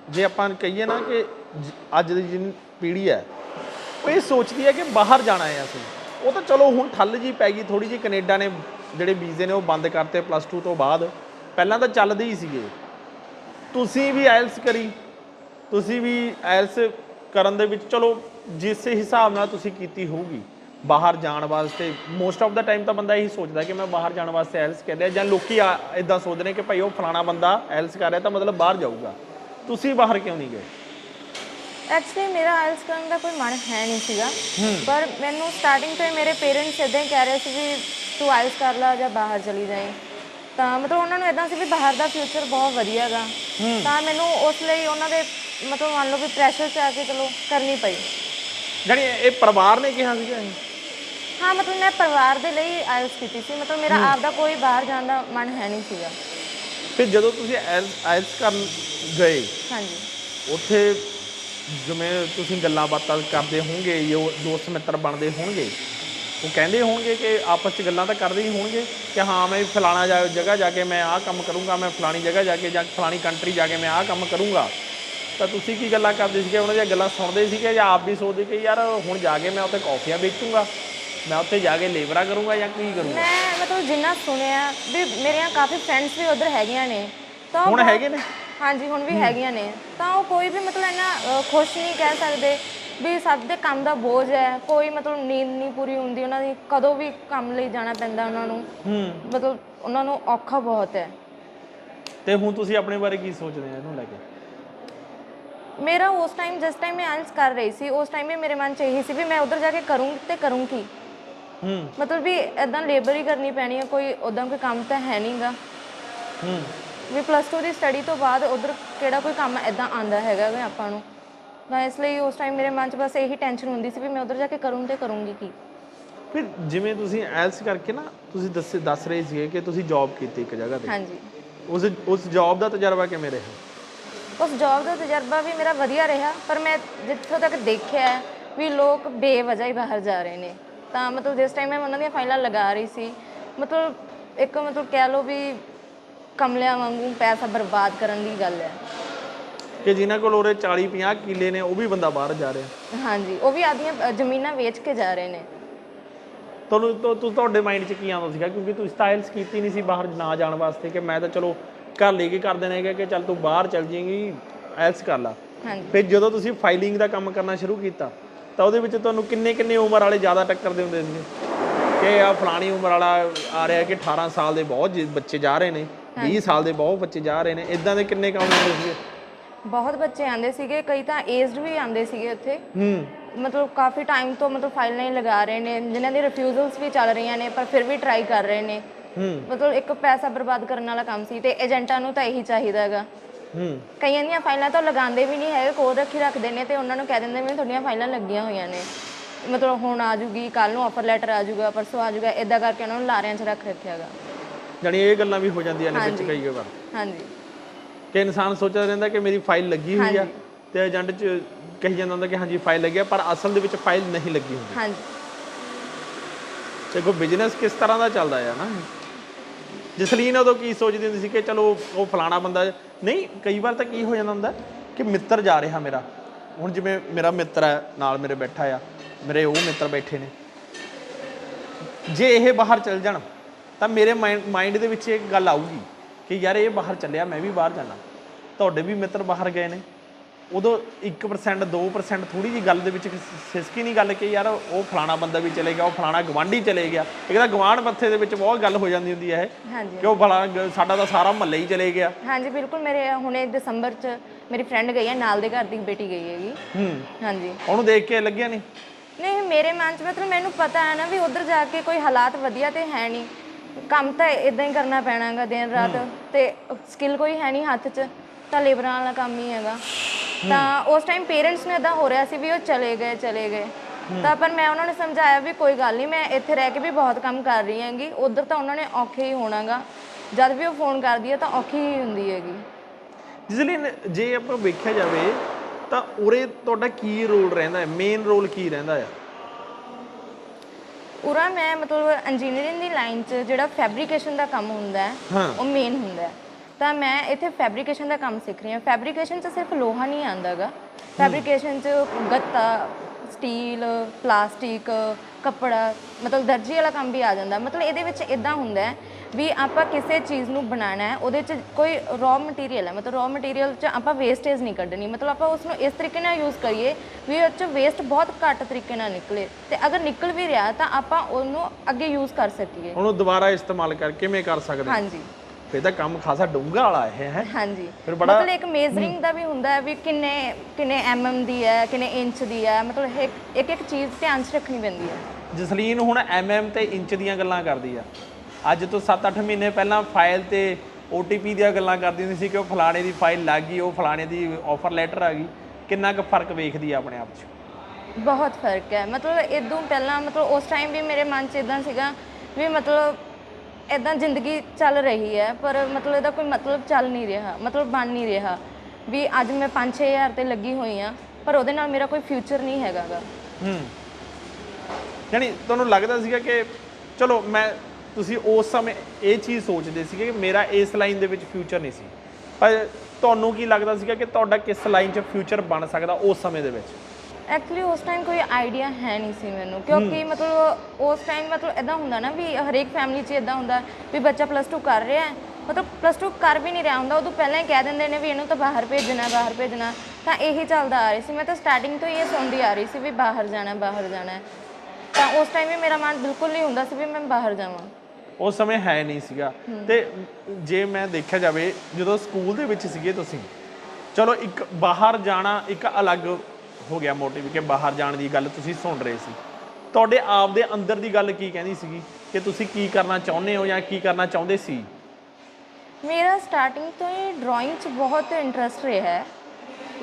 ਜੇ ਆਪਾਂ ਕਹੀਏ ਨਾ ਕਿ ਜ- ਅੱਜ ਦੀ ਜਿਹੜੀ ਪੀੜ੍ਹੀ ਹੈ, ਉਹ ਇਹ ਸੋਚਦੀ ਹੈ ਕਿ ਬਾਹਰ ਜਾਣਾ ਹੈ ਅਸੀਂ। ਉਹ ਤਾਂ ਚਲੋ ਹੁਣ ਠੱਲ ਜੀ ਪੈ ਗਈ ਥੋੜੀ ਜੀ ਕੈਨੇਡਾ ਨੇ ਜਿਹੜੇ ਵੀਜ਼ੇ ਨੇ ਉਹ ਬੰਦ ਕਰਤੇ ਪਲੱਸ 2 ਤੋਂ ਬਾਅਦ। ਪਹਿਲਾਂ ਤਾਂ ਚੱਲਦੇ ਹੀ ਸੀਗੇ। ਤੁਸੀਂ ਵੀ ਆਇਲਸ ਕਰੀ, ਤੁਸੀਂ ਵੀ ਆਇਲਸ ਕਰਨ ਦੇ ਵਿੱਚ ਚਲੋ ਜਿਸ ਹਿਸਾਬ ਨਾਲ ਤੁਸੀਂ ਕੀਤੀ ਹੋਊਗੀ ਬਾਹਰ ਜਾਣ ਵਾਸਤੇ ਮੋਸਟ ਆਫ ਦਾ ਟਾਈਮ ਤਾਂ ਬੰਦਾ ਇਹੀ ਸੋਚਦਾ ਕਿ ਮੈਂ ਬਾਹਰ ਜਾਣ ਵਾਸਤੇ ਕਰ ਰਿਹਾ ਜਾਂ ਲੋਕੀ ਇਦਾਂ ਸੋਚਦੇ ਨੇ ਕਿ ਭਾਈ ਉਹ ਫਲਾਣਾ ਬੰਦਾ ਆਇਲਸ ਕਰ ਰਿਹਾ ਤਾਂ ਮਤਲਬ ਬਾਹਰ ਜਾਊਗਾ। ਤੁਸੀਂ ਬਾਹਰ ਕਿਉਂ ਨਹੀਂ ਗਏ?
ਐਕਚੁਅਲੀ ਮੇਰਾ ਆਇਲਸ ਕਰਨ ਦਾ ਕੋਈ ਮਨ ਹੈ ਨਹੀਂ ਸੀਗਾ। ਪਰ ਮੈਨੂੰ ਸਟਾਰਟਿੰਗ ਤੋਂ ਮੇਰੇ ਪੇਰੈਂਟਸ ਇਦਾਂ ਹੀ ਕਹਿ ਰਹੇ ਸੀ ਵੀ ਤੂੰ ਆਇਲਸ ਕਰ ਲੈ ਜਾਂ ਬਾਹਰ ਚਲੀ ਜਾਈਂ। ਤਾਂ ਮਤਲਬ ਉਹਨਾਂ ਨੂੰ ਇਦਾਂ ਸੀ ਵੀ ਬਾਹਰ ਦਾ ਫਿਊਚਰ ਬਹੁਤ ਵਧੀਆ ਗਾ ਤਾਂ ਮੈਨੂੰ ਉਸ ਲਈ ਉਹਨਾਂ ਦੇ ਮਤਲਬ ਮੰਨ ਲਓ ਵੀ ਪ੍ਰੈਸ਼ਰ 'ਚ ਆ ਕੇ ਚਲੋ ਕਰਨੀ ਪਈ।
ਜਾਣੀ ਇਹ ਪਰਿਵਾਰ ਨੇ ਕਿਹਾ ਸੀਗਾ
ਹਾਂ ਮਤਲਬ ਮੈਂ ਪਰਿਵਾਰ ਦੇ ਲਈ ਆਇਲਸ ਕੀਤੀ ਸੀ। ਮਤਲਬ ਮੇਰਾ ਆਪ ਦਾ ਕੋਈ ਬਾਹਰ ਜਾਣ ਦਾ ਮਨ ਹੈ ਨਹੀਂ ਸੀਗਾ।
ਫਿਰ ਜਦੋਂ ਤੁਸੀਂ ਆਇਲਸ ਕਰਨ ਗਏ
ਹਾਂਜੀ।
ਉੱਥੇ ਜਿਵੇਂ ਤੁਸੀਂ ਗੱਲਾਂ ਬਾਤਾਂ ਕਰਦੇ ਹੋਵੋਗੇ ਜੋ ਦੋਸਤ ਮਿੱਤਰ ਬਣਦੇ ਹੋਣਗੇ ਉਹ ਕਹਿੰਦੇ ਹੋਣਗੇ ਕਿ ਆਪਸ 'ਚ ਗੱਲਾਂ ਤਾਂ ਕਰਦੇ ਹੀ ਹੋਣਗੇ ਕਿ ਹਾਂ ਮੈਂ ਫਲਾਣਾ ਜਗ੍ਹਾ ਜਾ ਕੇ ਮੈਂ ਆਹ ਕੰਮ ਕਰੂੰਗਾ ਮੈਂ ਫਲਾਣੀ ਜਗ੍ਹਾ ਜਾ ਕੇ ਜਾਂ ਫਲਾਣੀ ਕੰਟਰੀ ਜਾ ਕੇ ਮੈਂ ਆਹ ਕੰਮ ਕਰੂੰਗਾ। ਤਾਂ ਤੁਸੀਂ ਕੀ ਗੱਲਾਂ ਕਰਦੇ ਸੀਗੇ? ਉਹਨਾਂ ਦੀਆਂ ਗੱਲਾਂ ਸੁਣਦੇ ਸੀਗੇ ਜਾਂ ਆਪ ਵੀ ਸੋਚਦੇ ਕਿ ਯਾਰ ਹੁਣ ਜਾ ਕੇ ਮੈਂ ਉੱਥੇ ਕੌਫੀਆਂ ਵੇਚੂੰਗਾ? ਮੈਂ ਉੱਥੇ ਜਾ ਕੇ ਲੇਬਰਾ ਕਰੂੰਗਾ ਜਾਂ ਕੀ ਕਰੂੰਗਾ?
ਮੈਂ ਮਤਲਬ ਜਿੰਨਾ ਸੁਣਿਆ ਵੀ ਮੇਰੀਆਂ ਕਾਫੀ ਫਰੈਂਡਸ ਵੀ ਉਧਰ ਹੈਗੀਆਂ ਨੇ। ਤਾਂ
ਹੁਣ ਹੈਗੇ ਨੇ?
ਹਾਂਜੀ ਹੁਣ ਵੀ ਹੈਗੀਆਂ ਨੇ। ਤਾਂ ਉਹ ਕੋਈ ਵੀ ਮਤਲਬ ਇੰਨਾ ਅ, ਖੁਸ਼ ਨਹੀਂ ਕਹਿ ਸਕਦੇ ਵੀ ਸਭ ਦੇ ਕੰਮ ਦਾ ਬੋਝ ਹੈ। ਕੋਈ ਮਤਲਬ ਨੀਂਦ ਨਹੀਂ ਪੂਰੀ ਹੁੰਦੀ ਉਹਨਾਂ ਦੀ ਕਦੋਂ ਵੀ ਕੰਮ ਲਈ ਜਾਣਾ ਪੈਂਦਾ ਉਹਨਾਂ ਨੂੰ।
ਹੂੰ।
ਮਤਲਬ ਉਹਨਾਂ ਨੂੰ ਔਖਾ ਬਹੁਤ ਹੈ।
ਤੇ ਹੁਣ ਤੁਸੀਂ ਆਪਣੇ ਬਾਰੇ ਕੀ ਸੋਚਦੇ ਆ ਇਹਨੂੰ ਲੈ ਕੇ?
ਮੇਰਾ ਉਸ ਟਾਈਮ ਜਿਸ ਟਾਈਮ ਮੈਂ ਆਇਲਸ ਕਰ ਰਹੀ ਸੀ ਉਸ ਟਾਈਮ ਵੀ ਮੇਰੇ ਮਨ 'ਚ ਇਹੀ ਸੀ ਵੀ ਮੈਂ ਉਧਰ ਜਾ ਕੇ ਕਰੂੰਗੀ ਤੇ ਕਰੂੰਗੀ ਮਤਲਬ ਵੀ ਇਦਾਂ ਲੇਬਰ ਹੀ ਕਰਨੀ ਪੈਣੀ ਹੈ ਕੋਈ ਉਦਾਂ ਕੋਈ ਕੰਮ ਤਾਂ ਹੈ ਨਹੀਂਗਾ
ਹੂੰ।
ਵੀ ਪਲੱਸ 2 ਦੀ ਸਟੱਡੀ ਤੋਂ ਬਾਅਦ ਉਧਰ ਕਿਹੜਾ ਕੋਈ ਕੰਮ ਇਦਾਂ ਆਂਦਾ ਹੈਗਾ ਵੀ ਆਪਾਂ ਨੂੰ। ਤਾਂ ਇਸ ਲਈ ਉਸ ਟਾਈਮ ਮੇਰੇ ਮਨ 'ਚ ਬਸ ਇਹੀ ਟੈਨਸ਼ਨ ਹੁੰਦੀ ਸੀ ਵੀ ਮੈਂ ਉਧਰ ਜਾ ਕੇ ਕਰੂੰ ਤੇ ਕਰੂੰਗੀ ਕੀ।
ਫਿਰ ਜਿਵੇਂ ਤੁਸੀਂ ਐਲਸ ਕਰਕੇ ਨਾ ਤੁਸੀਂ ਦੱਸ ਦੱਸ ਰਹੇ ਸੀਗੇ ਕਿ ਤੁਸੀਂ ਜੌਬ ਕੀਤੀ ਇੱਕ ਜਗ੍ਹਾ ਤੇ।
ਹਾਂਜੀ।
ਉਸ ਉਸ ਜੌਬ ਦਾ ਤਜਰਬਾ ਕਿਵੇਂ ਰਿਹਾ?
ਉਸ ਜੌਬ ਦਾ ਤਜਰਬਾ ਵੀ ਮੇਰਾ ਵਧੀਆ ਰਿਹਾ ਪਰ ਮੈਂ ਜਿੱਥੋਂ ਤੱਕ ਦੇਖਿਆ ਵੀ ਲੋਕ ਬੇਵਜ੍ਹਾ ਹੀ ਬਾਹਰ ਜਾ ਰਹੇ ਨੇ। ਤਾਂ ਮਤਲਬ ਜਿਸ ਟਾਈਮ ਮੈਂ ਉਹਨਾਂ ਦੀਆਂ ਫਾਈਲਾਂ ਲਗਾ ਰਹੀ ਸੀ ਮਤਲਬ ਇੱਕ ਮਤਲਬ ਕਹਿ ਲਓ ਵੀ ਕਮਲਿਆਂ ਵਾਂਗੂ ਪੈਸਾ ਬਰਬਾਦ ਕਰਨ ਦੀ ਗੱਲ ਹੈ।
ਕਿ ਜਿਨ੍ਹਾਂ ਕੋਲ ਉਹਰੇ 40 50 ਕਿੱਲੇ ਨੇ ਉਹ ਵੀ ਬੰਦਾ ਬਾਹਰ ਜਾ ਰਿਹਾ।
ਹਾਂਜੀ ਉਹ ਵੀ ਆਦੀਆਂ ਅ, ਜ਼ਮੀਨਾਂ ਵੇਚ ਕੇ ਜਾ ਰਹੇ ਨੇ।
ਤੁਹਾਨੂੰ ਤੁ- ਤੁ- ਤੁਹਾਡੇ ਮਾਈਂਡ 'ਚ ਕੀ ਆਉਂਦਾ ਸੀਗਾ? ਕਿਉਂਕਿ ਤੁਸੀਂ ਸਟਾਈਲਸ ਕੀਤੀ ਨਹੀਂ ਸੀ ਬਾਹਰ ਨਾ ਜਾਣ ਵਾਸਤੇ ਕਿ ਮੈਂ ਤਾਂ ਚਲੋ ਘਰ ਲੈ ਕੇ ਕਰ ਦੇਣੇ ਕਿ ਚੱਲ ਤੂੰ ਬਾਹਰ ਚੱਲ ਜਾਏਂਗੀ ਐਲਸ ਕਰ ਲਾ।
ਹਾਂਜੀ।
ਫਿਰ ਜਦੋਂ ਤੁਸੀਂ ਫਾਈਲਿੰਗ ਦਾ ਕੰਮ ਕਰਨਾ ਸ਼ੁਰੂ ਕੀਤਾ ਤਾਂ ਉਹਦੇ ਵਿੱਚ ਤੁਹਾਨੂੰ ਕਿੰਨੇ ਕਿੰਨੇ ਉਮਰ ਵਾਲੇ ਜ਼ਿਆਦਾ ਟੱਕਰਦੇ ਹੁੰਦੇ ਸੀਗੇ ਕਿ ਆ ਫਲਾਣੀ ਉਮਰ ਵਾਲਾ ਆ ਰਿਹਾ ਕਿ 18 ਸਾਲ ਦੇ ਬਹੁਤ ਜੀ ਬੱਚੇ ਜਾ ਰਹੇ ਨੇ 20 ਸਾਲ ਦੇ ਬਹੁਤ ਬੱਚੇ ਜਾ ਰਹੇ ਨੇ। ਇਦਾਂ ਦੇ ਕਿੰਨੇ ਕੰਮ ਹੁੰਦੇ ਸੀਗੇ?
ਬਹੁਤ ਬੱਚੇ ਆਂਦੇ ਸੀਗੇ ਕਈ ਤਾਂ ਏਜਡ ਵੀ ਆਂਦੇ ਸੀਗੇ ਉੱਥੇ।
ਹੂੰ।
ਮਤਲਬ ਕਾਫੀ ਟਾਈਮ ਤੋਂ ਮਤਲਬ ਫਾਈਲ ਨਹੀਂ ਲਗਾ ਰਹੇ ਨੇ ਜਿਨ੍ਹਾਂ ਦੀ ਰਿਫਿਊਜ਼ਲਸ ਵੀ ਚੱਲ ਰਹੀਆਂ ਨੇ ਪਰ ਫਿਰ ਵੀ ਟਰਾਈ ਕਰ ਰਹੇ ਨੇ।
ਹੂੰ।
ਮਤਲਬ ਇੱਕ ਪੈਸਾ ਬਰਬਾਦ ਕਰਨ ਵਾਲਾ ਕੰਮ ਸੀ ਤੇ ਏਜੰਟਾਂ ਨੂੰ ਤਾਂ ਇਹੀ ਚਾਹੀਦਾ ਹੈਗਾ। ਕਈਆਂ ਦੀਆਂ ਫਾਈਲਾਂ ਤਾਂ ਉਹ ਲਗਾਉਂਦੇ ਵੀ ਨਹੀਂ ਹੈਗੇ ਕੋਲ ਰੱਖੀ ਰੱਖਦੇ ਨੇ ਤੇ ਉਹਨਾਂ ਨੂੰ ਕਹਿ ਦਿੰਦੇ ਵੀ ਤੁਹਾਡੀਆਂ ਫਾਈਲਾਂ ਲੱਗੀਆਂ ਹੋਈਆਂ ਨੇ। ਮਤਲਬ ਹੁਣ ਆ ਜੂਗੀ ਕੱਲ ਨੂੰ ਆਫਰ ਲੈਟਰ ਆ ਜੂਗਾ ਪਰਸੋਂ ਆ ਜੂਗਾ ਇਦਾਂ ਕਰਕੇ ਉਹਨਾਂ ਨੂੰ ਲਾਰਿਆਂ 'ਚ ਰੱਖ ਰੱਖਿਆ ਹੈਗਾ।
ਜਾਣੀ ਇਹ ਗੱਲਾਂ ਵੀ ਹੋ ਜਾਂਦੀਆਂ ਨੇ ਵਿੱਚ। ਕਈ ਵਾਰ।
ਹਾਂਜੀ।
ਕਿ ਇਨਸਾਨ ਸੋਚਦਾ ਰਹਿੰਦਾ ਕਿ ਮੇਰੀ ਫਾਈਲ ਲੱਗੀ ਹੋਈ ਆ ਤੇ ਏਜੰਟ ਚ ਕਹੀ ਜਾਂਦਾ ਹੁੰਦਾ ਕਿ ਹਾਂਜੀ ਫਾਈਲ ਲੱਗੀ ਆ ਪਰ ਅਸਲ ਦੇ ਵਿੱਚ ਫਾਈਲ ਨਹੀਂ ਲੱਗੀ ਹੁੰਦੀ।
ਹਾਂਜੀ।
ਤੇ ਬਿਜ਼ਨਸ ਕਿਸ ਤਰ੍ਹਾਂ ਦਾ ਚੱਲਦਾ ਆ ਨਾ। ਜਸਲੀਨ ਉਦੋਂ ਕੀ ਸੋਚਦੀ ਹੁੰਦੀ ਸੀ ਕਿ ਚਲੋ ਉਹ ਫਲਾਣਾ ਬੰਦਾ ਨਹੀਂ, ਕਈ ਵਾਰ ਤਾਂ ਕੀ ਹੋ ਜਾਂਦਾ ਹੁੰਦਾ ਕਿ ਮਿੱਤਰ ਜਾ ਰਿਹਾ ਮੇਰਾ। ਹੁਣ ਜਿਵੇਂ ਮੇਰਾ ਮਿੱਤਰ ਹੈ, ਨਾਲ ਮੇਰੇ ਬੈਠਾ ਆ, ਮੇਰੇ ਉਹ ਮਿੱਤਰ ਬੈਠੇ ਨੇ। ਜੇ ਇਹ ਬਾਹਰ ਚਲ ਜਾਣ, ਤਾਂ ਮੇਰੇ ਮਾਈਂਡ ਦੇ ਵਿੱਚ ਇੱਕ ਗੱਲ ਆਊਗੀ ਕਿ ਯਾਰ ਇਹ ਬਾਹਰ ਚੱਲਿਆ, ਮੈਂ ਵੀ ਬਾਹਰ ਜਾਣਾ। ਤੁਹਾਡੇ ਵੀ ਮਿੱਤਰ ਬਾਹਰ ਗਏ ਨੇ। ਉਦੋਂ 1% 2% ਥੋੜੀ ਜੀ ਗੱਲ ਦੇ ਵਿੱਚ ਸਿਸਕੀ ਨਹੀਂ ਗੱਲ ਕਿ ਯਾਰ ਉਹ ਫਲਾਣਾ ਬੰਦਾ ਵੀ ਚਲੇ ਗਿਆ ਉਹ ਫਲਾਣਾ ਗਵਾਂਢੀ ਚਲੇ ਗਿਆ। ਇੱਕ ਤਾਂ ਗਵਾਂਢ ਮੱਥੇ ਦੇ ਵਿੱਚ ਬਹੁਤ ਗੱਲ ਹੋ ਜਾਂਦੀ ਹੁੰਦੀ ਹੈ ਇਹ ਕਿ ਉਹ ਫਲਾ ਸਾਡਾ ਤਾਂ ਸਾਰਾ ਮਹੱਲਾ ਹੀ ਚਲੇ ਗਿਆ।
ਹਾਂਜੀ ਬਿਲਕੁਲ ਮੇਰੇ ਹੁਣੇ ਦਸੰਬਰ 'ਚ ਮੇਰੀ ਫਰੈਂਡ ਗਈ ਹੈ ਨਾਲ ਦੇ ਘਰ ਦੀ ਬੇਟੀ ਗਈ ਹੈਗੀ।
ਹੂੰ।
ਹਾਂਜੀ।
ਉਹਨੂੰ ਦੇਖ ਕੇ ਲੱਗਿਆ ਨਹੀਂ?
ਨਹੀਂ ਮੇਰੇ ਮਨ 'ਚ ਮਤਲਬ ਮੈਨੂੰ ਪਤਾ ਹੈ ਨਾ ਵੀ ਉਧਰ ਜਾ ਕੇ ਕੋਈ ਹਾਲਾਤ ਵਧੀਆ ਤੇ ਹੈ ਨਹੀਂ। ਕੰਮ ਤਾਂ ਇਦਾਂ ਹੀ ਕਰਨਾ ਪੈਣਾਗਾ ਦਿਨ ਰਾਤ ਤੇ ਸਕਿੱਲ ਕੋਈ ਹੈ ਨਹੀਂ ਹੱਥ 'ਚ ਤਾਂ ਲੇਬਰਾਂ ਵਾਲਾ ਕੰਮ ਹੀ ਹੈਗਾ। ਤਾਂ ਉਸ ਟਾਈਮ ਪੇਰੈਂਟਸ ਨੂੰ ਇਦਾਂ ਹੋ ਰਿਹਾ ਸੀ ਵੀ ਉਹ ਚਲੇ ਗਏ ਚਲੇ ਗਏ। ਤਾਂ ਪਰ ਮੈਂ ਉਹਨਾਂ ਨੂੰ ਸਮਝਾਇਆ ਵੀ ਕੋਈ ਗੱਲ ਨਹੀਂ ਮੈਂ ਇੱਥੇ ਰਹਿ ਕੇ ਵੀ ਬਹੁਤ ਕੰਮ ਕਰ ਰਹੀ ਹਾਂਗੀ ਉਧਰ ਤਾਂ ਉਹਨਾਂ ਨੇ ਔਖੇ ਹੀ ਹੋਣਾਗਾ ਜਦ ਵੀ ਉਹ ਫੋਨ ਕਰਦੀ ਹੈ ਤਾਂ ਔਖੀ ਹੀ ਹੁੰਦੀ ਹੈਗੀ।
ਜਸਲੀਨ ਜੇ ਆਪਾਂ ਵੇਖਿਆ ਜਾਵੇ ਤਾਂ ਉਰੇ ਤੁਹਾਡਾ ਕੀ ਰੋਲ ਰਹਿੰਦਾ ਹੈ? ਮੇਨ ਰੋਲ ਕੀ ਰਹਿੰਦਾ ਆ?
ਉਰਾ ਮੈਂ ਮਤਲਬ ਇੰਜੀਨੀਅਰਿੰਗ ਦੀ ਲਾਈਨ 'ਚ ਜਿਹੜਾ ਫੈਬਰੀਕੇਸ਼ਨ ਦਾ ਕੰਮ ਹੁੰਦਾ ਹੈ
ਹਾਂ।
ਉਹ ਮੇਨ ਹੁੰਦਾ ਹੈ। ਤਾਂ ਮੈਂ ਇੱਥੇ ਫੈਬਰੀਕੇਸ਼ਨ ਦਾ ਕੰਮ ਸਿੱਖ ਰਹੀ ਹਾਂ। ਫੈਬਰੀਕੇਸ਼ਨ 'ਚ ਸਿਰਫ ਲੋਹਾ ਨਹੀਂ ਆਂਦਾਗਾ ਫੈਬਰੀਕੇਸ਼ਨ 'ਚ ਗੱਤਾ ਸਟੀਲ ਪਲਾਸਟਿਕ ਕੱਪੜਾ ਮਤਲਬ ਦਰਜੀ ਵਾਲਾ ਕੰਮ ਵੀ ਆ ਜਾਂਦਾ। ਮਤਲਬ ਇਹਦੇ ਵਿੱਚ ਇਦਾਂ ਹੁੰਦਾ ਵੀ ਆਪਾਂ ਕਿਸੇ ਚੀਜ਼ ਨੂੰ ਬਣਾਉਣਾ ਹੈ ਉਹਦੇ 'ਚ ਕੋਈ ਰॉ ਮਟੀਰੀਅਲ ਹੈ। ਮਤਲਬ ਰॉ ਮਟੀਰੀਅਲ 'ਚ ਆਪਾਂ ਵੇਸਟੇਜ ਨਹੀਂ ਕੱਢਣੀ। ਮਤਲਬ ਆਪਾਂ ਉਸ ਨੂੰ ਇਸ ਤਰੀਕੇ ਨਾਲ ਯੂਜ਼ ਕਰੀਏ ਵੀ ਉਹ 'ਚ ਵੇਸਟ ਬਹੁਤ ਘੱਟ ਤਰੀਕੇ ਨਾਲ ਨਿਕਲੇ। ਤੇ ਅਗਰ ਨਿਕਲ ਵੀ ਰਿਹਾ ਤਾਂ ਆਪਾਂ ਉਹਨੂੰ ਅੱਗੇ ਯੂਜ਼ ਕਰ ਸਕੀਏ।
ਉਹਨੂੰ ਦੁਬਾਰਾ ਇਸਤੇਮਾਲ ਕਰ ਕਿਵੇਂ ਕਰ ਸਕਦੇ? ਹਾਂ?
ਹਾਂਜੀ।
ਫਿਰ ਤਾਂ ਕੰਮ ਖਾਸਾ ਡੂੰਘਾ ਵਾਲਾ ਇਹ ਹੈ?
ਹਾਂਜੀ।
ਫਿਰ ਬੜਾ-
ਮਤਲਬ ਇੱਕ ਮੇਜ਼ਰਿੰਗ ਦਾ ਵੀ ਹੁੰਦਾ ਹੈ ਵੀ ਕਿੰਨੇ ਕਿੰਨੇ ਐਮਐਮ ਦੀ ਹੈ ਕਿੰਨੇ ਇੰਚ ਦੀ ਹੈ ਮਤਲਬ ਇੱਕ ਇੱਕ ਇੱਕ ਚੀਜ਼ ਧਿਆਨ 'ਚ ਰੱਖਣੀ ਪੈਂਦੀ ਹੈ।
ਜਸਲੀਨ ਹੁਣ ਐਮਐਮ ਤੇ ਇੰਚ ਦੀਆਂ ਗੱਲਾਂ ਕਰਦੀ ਆ। ਅੱਜ ਤੋਂ 7-8 ਮਹੀਨੇ ਪਹਿਲਾਂ ਫਾਈਲ ਤੇ OTP ਦੀਆਂ ਗੱਲਾਂ ਕਰਦੀ ਹੁੰਦੀ ਸੀ ਕਿ ਉਹ ਫਲਾਣੇ ਦੀ ਫਾਈਲ ਲੱਗ ਗਈ ਉਹ ਫਲਾਣੇ ਦੀ ਆਫਰ ਲੈਟਰ ਆ ਗਈ। ਕਿੰਨਾ ਕੁ ਫ਼ਰਕ ਵੇਖਦੀ ਆ ਆਪਣੇ ਆਪ 'ਚ?
ਬਹੁਤ ਫ਼ਰਕ ਹੈ। ਮਤਲਬ ਇਦੋਂ ਪਹਿਲਾਂ ਮਤਲਬ ਉਸ ਟਾਈਮ ਵੀ ਮੇਰੇ ਮਨ 'ਚ ਇਦਾਂ ਸੀਗਾ ਵੀ ਮਤਲਬ ਇਦਾਂ ਜ਼ਿੰਦਗੀ ਚੱਲ ਰਹੀ ਹੈ, ਪਰ ਮਤਲਬ ਇਹਦਾ ਕੋਈ ਮਤਲਬ ਚੱਲ ਨਹੀਂ ਰਿਹਾ, ਮਤਲਬ ਬਣ ਨਹੀਂ ਰਿਹਾ। ਵੀ ਅੱਜ ਮੈਂ 5-6000 ਤੇ ਲੱਗੀ ਹੋਈ ਆ ਪਰ ਉਹਦੇ ਨਾਲ ਮੇਰਾ ਕੋਈ ਫਿਊਚਰ ਨਹੀਂ ਹੈਗਾਗਾ।
ਹੂੰ। ਯਾਨੀ ਤੁਹਾਨੂੰ ਲੱਗਦਾ ਸੀਗਾ ਕਿ ਚਲੋ ਮੈਂ, ਤੁਸੀਂ ਉਸ ਸਮੇਂ ਇਹ ਚੀਜ਼ ਸੋਚਦੇ ਸੀਗੇ ਕਿ ਮੇਰਾ ਇਸ ਲਾਈਨ ਦੇ ਵਿੱਚ ਫਿਊਚਰ ਨਹੀਂ ਸੀ। ਪਰ ਤੁਹਾਨੂੰ ਕੀ ਲੱਗਦਾ ਸੀਗਾ ਕਿ ਤੁਹਾਡਾ ਕਿਸ ਲਾਈਨ 'ਚ ਫਿਊਚਰ ਬਣ ਸਕਦਾ ਉਸ ਸਮੇਂ ਦੇ ਵਿੱਚ?
ਐਕਚੁਅਲੀ ਉਸ ਟਾਈਮ ਕੋਈ ਆਈਡੀਆ ਹੈ ਨਹੀਂ ਸੀ ਮੈਨੂੰ ਕਿਉਂਕਿ ਮਤਲਬ ਉਸ ਟਾਈਮ ਮਤਲਬ ਇਦਾਂ ਹੁੰਦਾ ਨਾ ਵੀ ਹਰੇਕ ਫੈਮਿਲੀ 'ਚ ਇਦਾਂ ਹੁੰਦਾ ਵੀ ਬੱਚਾ ਪਲੱਸ 2 ਕਰ ਰਿਹਾ ਹੈ। ਮਤਲਬ ਪਲੱਸ 2 ਕਰ ਵੀ ਨਹੀਂ ਰਿਹਾ ਹੁੰਦਾ ਉਦੋਂ ਪਹਿਲਾਂ ਹੀ ਕਹਿ ਦਿੰਦੇ ਨੇ ਵੀ ਇਹਨੂੰ ਤਾਂ ਬਾਹਰ ਭੇਜਣਾ ਬਾਹਰ ਭੇਜਣਾ ਤਾਂ ਇਹੀ ਚੱਲਦਾ ਆ ਰਹੀ ਸੀ। ਮੈਂ ਤਾਂ ਸਟਾਰਟਿੰਗ ਤੋਂ ਹੀ ਇਹ ਸੁਣਦੀ ਆ ਰਹੀ ਸੀ ਵੀ ਬਾਹਰ ਜਾਣਾ ਬਾਹਰ ਜਾਣਾ। ਤਾਂ ਉਸ ਟਾਈਮ ਵੀ ਮੇਰਾ ਮਨ ਬਿਲਕੁਲ ਨਹੀਂ ਹੁੰਦਾ ਸੀ ਵੀ ਮੈਂ ਬਾਹਰ ਜਾਵਾਂ।
ਉਸ ਸਮੇਂ ਹੈ ਨਹੀਂ ਸੀਗਾ। ਤੇ ਜੇ ਮੈਂ ਦੇਖਿਆ ਜਾਵੇ ਜਦੋਂ ਸਕੂਲ ਦੇ ਵਿੱਚ ਸੀਗੇ ਤੁਸੀਂ ਚਲੋ ਇੱਕ ਬਾਹਰ ਜਾਣਾ ਇੱਕ ਅਲੱਗ ਹੋ ਗਿਆ ਮੋਟਿਵ ਕਿ ਬਾਹਰ ਜਾਣ ਦੀ ਗੱਲ ਤੁਸੀਂ ਸੁਣ ਰਹੇ ਸੀ। ਤੁਹਾਡੇ ਆਪ ਦੇ ਅੰਦਰ ਦੀ ਗੱਲ ਕੀ ਕਹਿੰਦੀ ਸੀਗੀ? ਕਿ ਤੁਸੀਂ ਕੀ ਕਰਨਾ ਚਾਹੁੰਦੇ ਹੋ ਜਾਂ ਕੀ ਕਰਨਾ ਚਾਹੁੰਦੇ ਸੀ?
ਮੇਰਾ ਸਟਾਰਟਿੰਗ ਤੋਂ ਹੀ ਡਰਾਇੰਗ 'ਚ ਬਹੁਤ ਇੰਟਰਸਟ ਰਿਹਾ ਹੈ।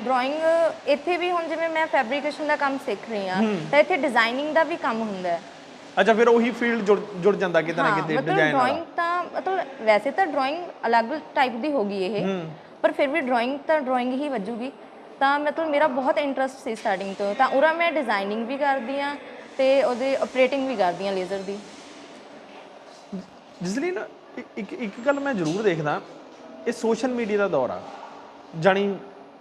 ਡਰਾਇੰਗ ਇੱਥੇ ਵੀ ਹੁਣ ਜਿਵੇਂ ਮੈਂ ਫੈਬਰੀਕੇਸ਼ਨ ਦਾ ਕੰਮ ਸਿੱਖ ਰਹੀ ਹਾਂ ਤਾਂ ਇੱਥੇ ਡਿਜ਼ਾਈਨਿੰਗ ਦਾ ਵੀ ਕੰਮ ਹੁੰਦਾ ਹੈ।
ਅੱਛਾ ਫਿਰ ਉਹੀ ਫੀਲਡ ਜੁੜ ਜੁੜ ਜਾਂਦਾ ਕਿਤੇ ਨਾ ਕਿਤੇ ਡਿਜ਼ਾਈਨ ਨਾਲ
ਡਰਾਇੰਗ ਤਾਂ ਮਤਲਬ ਵੈਸੇ ਤਾਂ ਡਰਾਇੰਗ ਅਲੱਗ ਟਾਈਪ ਦੀ ਹੋਗੀ ਇਹ ਪਰ ਫਿਰ ਵੀ ਡਰਾਇੰਗ ਤਾਂ ਡਰਾਇੰਗ ਹੀ ਵੱਜੂਗੀ। ਤਾਂ ਮਤਲਬ ਮੇਰਾ ਬਹੁਤ ਇੰਟਰਸਟ ਸੀ ਸਟਾਰਟਿੰਗ ਤੋਂ, ਤਾਂ ਉਰਾ ਮੈਂ ਡਿਜ਼ਾਈਨਿੰਗ ਵੀ ਕਰਦੀ ਆ ਤੇ ਉਹਦੇ ਆਪਰੇਟਿੰਗ ਵੀ ਕਰਦੀ ਆ ਲੇਜ਼ਰ ਦੀ।
ਜਿਸ ਲਈ ਨਾ ਇੱਕ ਇੱਕ ਗੱਲ ਮੈਂ ਜ਼ਰੂਰ ਦੇਖਦਾ, ਇਹ ਸੋਸ਼ਲ ਮੀਡੀਆ ਦਾ ਦੌਰ ਆ। ਜਾਣੀ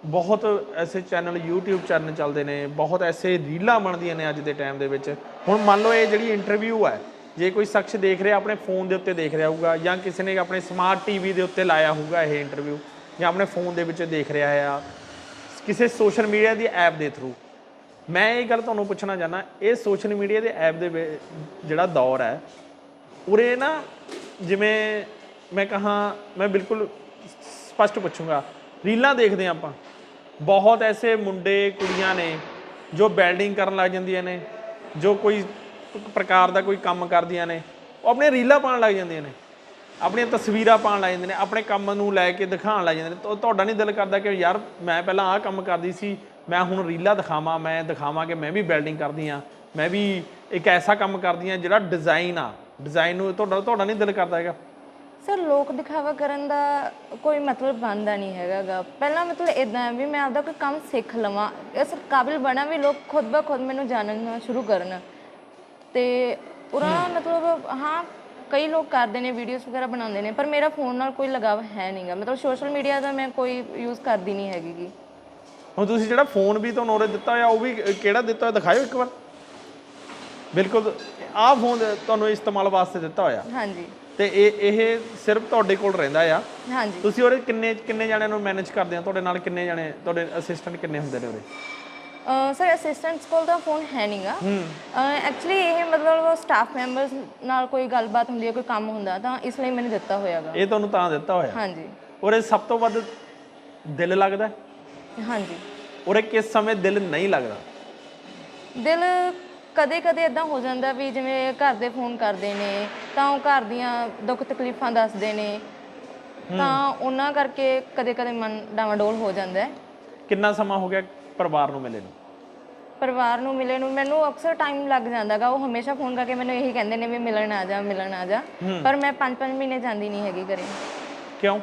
ਬਹੁਤ ਐਸੇ ਚੈਨਲ YouTube ਚੈਨਲ ਚੱਲਦੇ ਨੇ, ਬਹੁਤ ਐਸੇ ਰੀਲਾਂ ਬਣਦੀਆਂ ਨੇ ਅੱਜ ਦੇ ਟਾਈਮ ਦੇ ਵਿੱਚ। ਹੁਣ ਮੰਨ ਲਓ ਇਹ ਜਿਹੜੀ ਇੰਟਰਵਿਊ ਹੈ ਜੇ ਕੋਈ ਸ਼ਖਸ ਦੇਖ ਰਿਹਾ, ਆਪਣੇ ਫੋਨ ਦੇ ਉੱਤੇ ਦੇਖ ਰਿਹਾ ਹੋਊਗਾ ਜਾਂ ਕਿਸੇ ਨੇ ਆਪਣੇ ਸਮਾਰਟ ਟੀਵੀ ਦੇ ਉੱਤੇ ਲਾਇਆ ਹੋਊਗਾ ਇਹ ਇੰਟਰਵਿਊ ਜਾਂ ਆਪਣੇ ਫੋਨ ਦੇ ਵਿੱਚ ਦੇਖ ਰਿਹਾ ਆ ਕਿਸੇ ਸੋਸ਼ਲ ਮੀਡੀਆ ਦੀ ਐਪ ਦੇ ਥਰੂ ਮੈਂ ਇਹ ਗੱਲ ਤੁਹਾਨੂੰ ਪੁੱਛਣਾ ਚਾਹੁੰਦਾ, ਇਹ ਸੋਸ਼ਲ ਮੀਡੀਆ ਦੇ ਐਪ ਦੇ ਜਿਹੜਾ ਦੌਰ ਹੈ, ਉਰੇ ਨਾ ਜਿਵੇਂ ਮੈਂ ਕਹਾ, ਮੈਂ ਬਿਲਕੁਲ ਸਪਸ਼ਟ ਪੁੱਛੂੰਗਾ, ਰੀਲਾਂ ਦੇਖਦੇ ਹਾਂ ਆਪਾਂ। ਬਹੁਤ ਐਸੇ ਮੁੰਡੇ, ਕੁੜੀਆਂ ਨੇ ਜੋ ਬਿਲਡਿੰਗ ਕਰਨ ਲੱਗ ਜਾਂਦੀਆਂ ਨੇ, ਜੋ ਕੋਈ ਪ੍ਰਕਾਰ ਦਾ ਕੋਈ ਕੰਮ ਕਰਦੀਆਂ ਨੇ, ਉਹ ਆਪਣੇ ਰੀਲਾਂ ਪਾਉਣ ਲੱਗ ਜਾਂਦੀਆਂ ਨੇ। ਆਪਣੀਆਂ ਤਸਵੀਰਾਂ ਪਾਉਣ ਲੱਗ ਜਾਂਦੇ ਨੇ ਆਪਣੇ ਕੰਮ ਨੂੰ ਲੈ ਕੇ ਦਿਖਾਉਣ ਲੱਗ ਜਾਂਦੇ ਨੇ। ਤੁਹਾਡਾ ਨਹੀਂ ਦਿਲ ਕਰਦਾ ਕਿ ਯਾਰ ਮੈਂ ਪਹਿਲਾਂ ਆਹ ਕੰਮ ਕਰਦੀ ਸੀ ਮੈਂ ਹੁਣ ਰੀਲਾਂ ਦਿਖਾਵਾਂ ਮੈਂ ਦਿਖਾਵਾਂ ਕਿ ਮੈਂ ਵੀ ਬਿਲਡਿੰਗ ਕਰਦੀ ਆ ਮੈਂ ਵੀ ਇੱਕ ਐਸਾ ਕੰਮ ਕਰਦੀ ਆ ਜਿਹੜਾ ਡਿਜ਼ਾਈਨ ਆ। ਡਿਜ਼ਾਈਨ ਨੂੰ ਤੁਹਾਡਾ ਤੁਹਾਡਾ ਨਹੀਂ ਦਿਲ ਕਰਦਾ ਹੈਗਾ?
ਸਰ ਲੋਕ ਦਿਖਾਵਾ ਕਰਨ ਦਾ ਕੋਈ ਮਤਲਬ ਬਣਦਾ ਨਹੀਂ ਹੈਗਾਗਾ। ਪਹਿਲਾਂ ਮਤਲਬ ਇਦਾਂ ਵੀ ਮੈਂ ਆਪਦਾ ਕੋਈ ਕੰਮ ਸਿੱਖ ਲਵਾਂ ਇਸ ਕਾਬਿਲ ਬਣਾ ਵੀ ਲੋਕ ਖੁਦ ਬ ਖੁਦ ਮੈਨੂੰ ਜਾਣਨਾ ਸ਼ੁਰੂ ਕਰਨ। ਤੇ ਉਹਨਾਂ ਮਤਲਬ ਹਾਂ ਕਈ ਲੋਕ ਕਰਦੇ ਨੇ ਵੀਡੀਓਜ਼ ਵਗੈਰਾ ਬਣਾਉਂਦੇ ਨੇ ਪਰ ਮੇਰਾ ਫੋਨ ਨਾਲ ਕੋਈ ਲਗਾਵ ਹੈ ਨਹੀਂਗਾ। ਮਤਲਬ ਸੋਸ਼ਲ ਮੀਡੀਆ ਦਾ ਮੈਂ ਕੋਈ ਯੂਜ਼ ਕਰਦੀ ਨਹੀਂ ਹੈਗੀ ਗੀ।
ਹੁਣ ਤੁਸੀਂ ਜਿਹੜਾ ਫੋਨ ਵੀ ਤੁਹਾਨੂੰ ਉਹਨੇ ਦਿੱਤਾ ਹੋਇਆ ਉਹ ਵੀ ਕਿਹੜਾ ਦਿੱਤਾ ਹੋਇਆ? ਦਿਖਾਇਓ ਇੱਕ ਵਾਰ। ਬਿਲਕੁਲ ਆਹ ਫੋਨ ਤੁਹਾਨੂੰ ਇਸਤੇਮਾਲ ਵਾਸਤੇ ਦਿੱਤਾ ਹੋਇਆ।
ਹਾਂਜੀ।
ਤੇ ਇਹ ਇਹ ਸਿਰਫ ਤੁਹਾਡੇ ਕੋਲ ਰਹਿੰਦਾ ਆ।
ਹਾਂਜੀ।
ਤੁਸੀਂ ਉਹਦੇ ਕਿੰਨੇ ਕਿੰਨੇ ਜਣਿਆਂ ਨੂੰ ਮੈਨੇਜ ਕਰਦੇ ਆ? ਤੁਹਾਡੇ ਨਾਲ ਕਿੰਨੇ ਜਣੇ ਤੁਹਾਡੇ ਅਸਿਸਟੈਂਟ ਕਿੰਨੇ ਹੁੰਦੇ ਨੇ ਉਹਦੇ
ਸਰ ਅਸਿਸਟੈਂਟਸ ਕੋਲ ਤਾਂ ਫੋਨ ਹੈ ਨਹੀਂਗਾ ਐਕਚੁਅਲੀ ਇਹ ਮਤਲਬ ਸਟਾਫ ਮੈਂਬਰਸ ਨਾਲ ਕੋਈ ਗੱਲਬਾਤ ਹੁੰਦੀ ਹੈ ਕੋਈ ਕੰਮ ਹੁੰਦਾ ਤਾਂ ਇਸ ਲਈ ਮੈਨੂੰ ਦਿੱਤਾ ਹੋਇਆਗਾ
ਇਹ ਤੁਹਾਨੂੰ ਤਾਂ ਦਿੱਤਾ ਹੋਇਆ?
ਹਾਂਜੀ।
ਉਹਦੇ ਸਭ ਤੋਂ ਵੱਧ ਦਿਲ ਲੱਗਦਾ?
ਹਾਂਜੀ।
ਉਹਦੇ ਕਿਸ ਸਮੇਂ ਦਿਲ ਨਹੀਂ ਲੱਗਦਾ?
ਦਿਲ ਕਦੇ ਕਦੇ ਇਦਾਂ ਹੋ ਜਾਂਦਾ ਵੀ ਜਿਵੇਂ ਘਰ ਦੇ ਫੋਨ ਕਰਦੇ ਨੇ ਤਾਂ ਉਹ ਘਰ ਦੀਆਂ ਦੁੱਖ ਤਕਲੀਫਾਂ ਦੱਸਦੇ ਨੇ ਤਾਂ ਉਹਨਾਂ ਕਰਕੇ ਕਦੇ ਕਦੇ ਮਨ ਡਾਵਾਡੋਲ ਹੋ ਜਾਂਦਾ ਹੈ।
ਕਿੰਨਾ ਸਮਾਂ ਹੋ ਗਿਆ ਪਰਿਵਾਰ ਨੂੰ ਮਿਲੇ ਨੂੰ?
ਪਰਿਵਾਰ ਨੂੰ ਮਿਲੇ ਨੂੰ ਮੈਨੂੰ ਅਕਸਰ ਟਾਈਮ ਲੱਗ ਜਾਂਦਾਗਾ ਉਹ ਹਮੇਸ਼ਾ ਫੋਨ ਕਰਕੇ ਮੈਨੂੰ ਇਹੀ ਕਹਿੰਦੇ ਨੇ ਵੀ ਮਿਲਣ ਆ ਜਾ ਮਿਲਣ ਆ ਜਾ। ਪਰ ਮੈਂ 5-5 ਮਹੀਨੇ ਜਾਂਦੀ ਨਹੀਂ ਹੈਗੀ ਘਰੇ।
ਕਿਉਂ?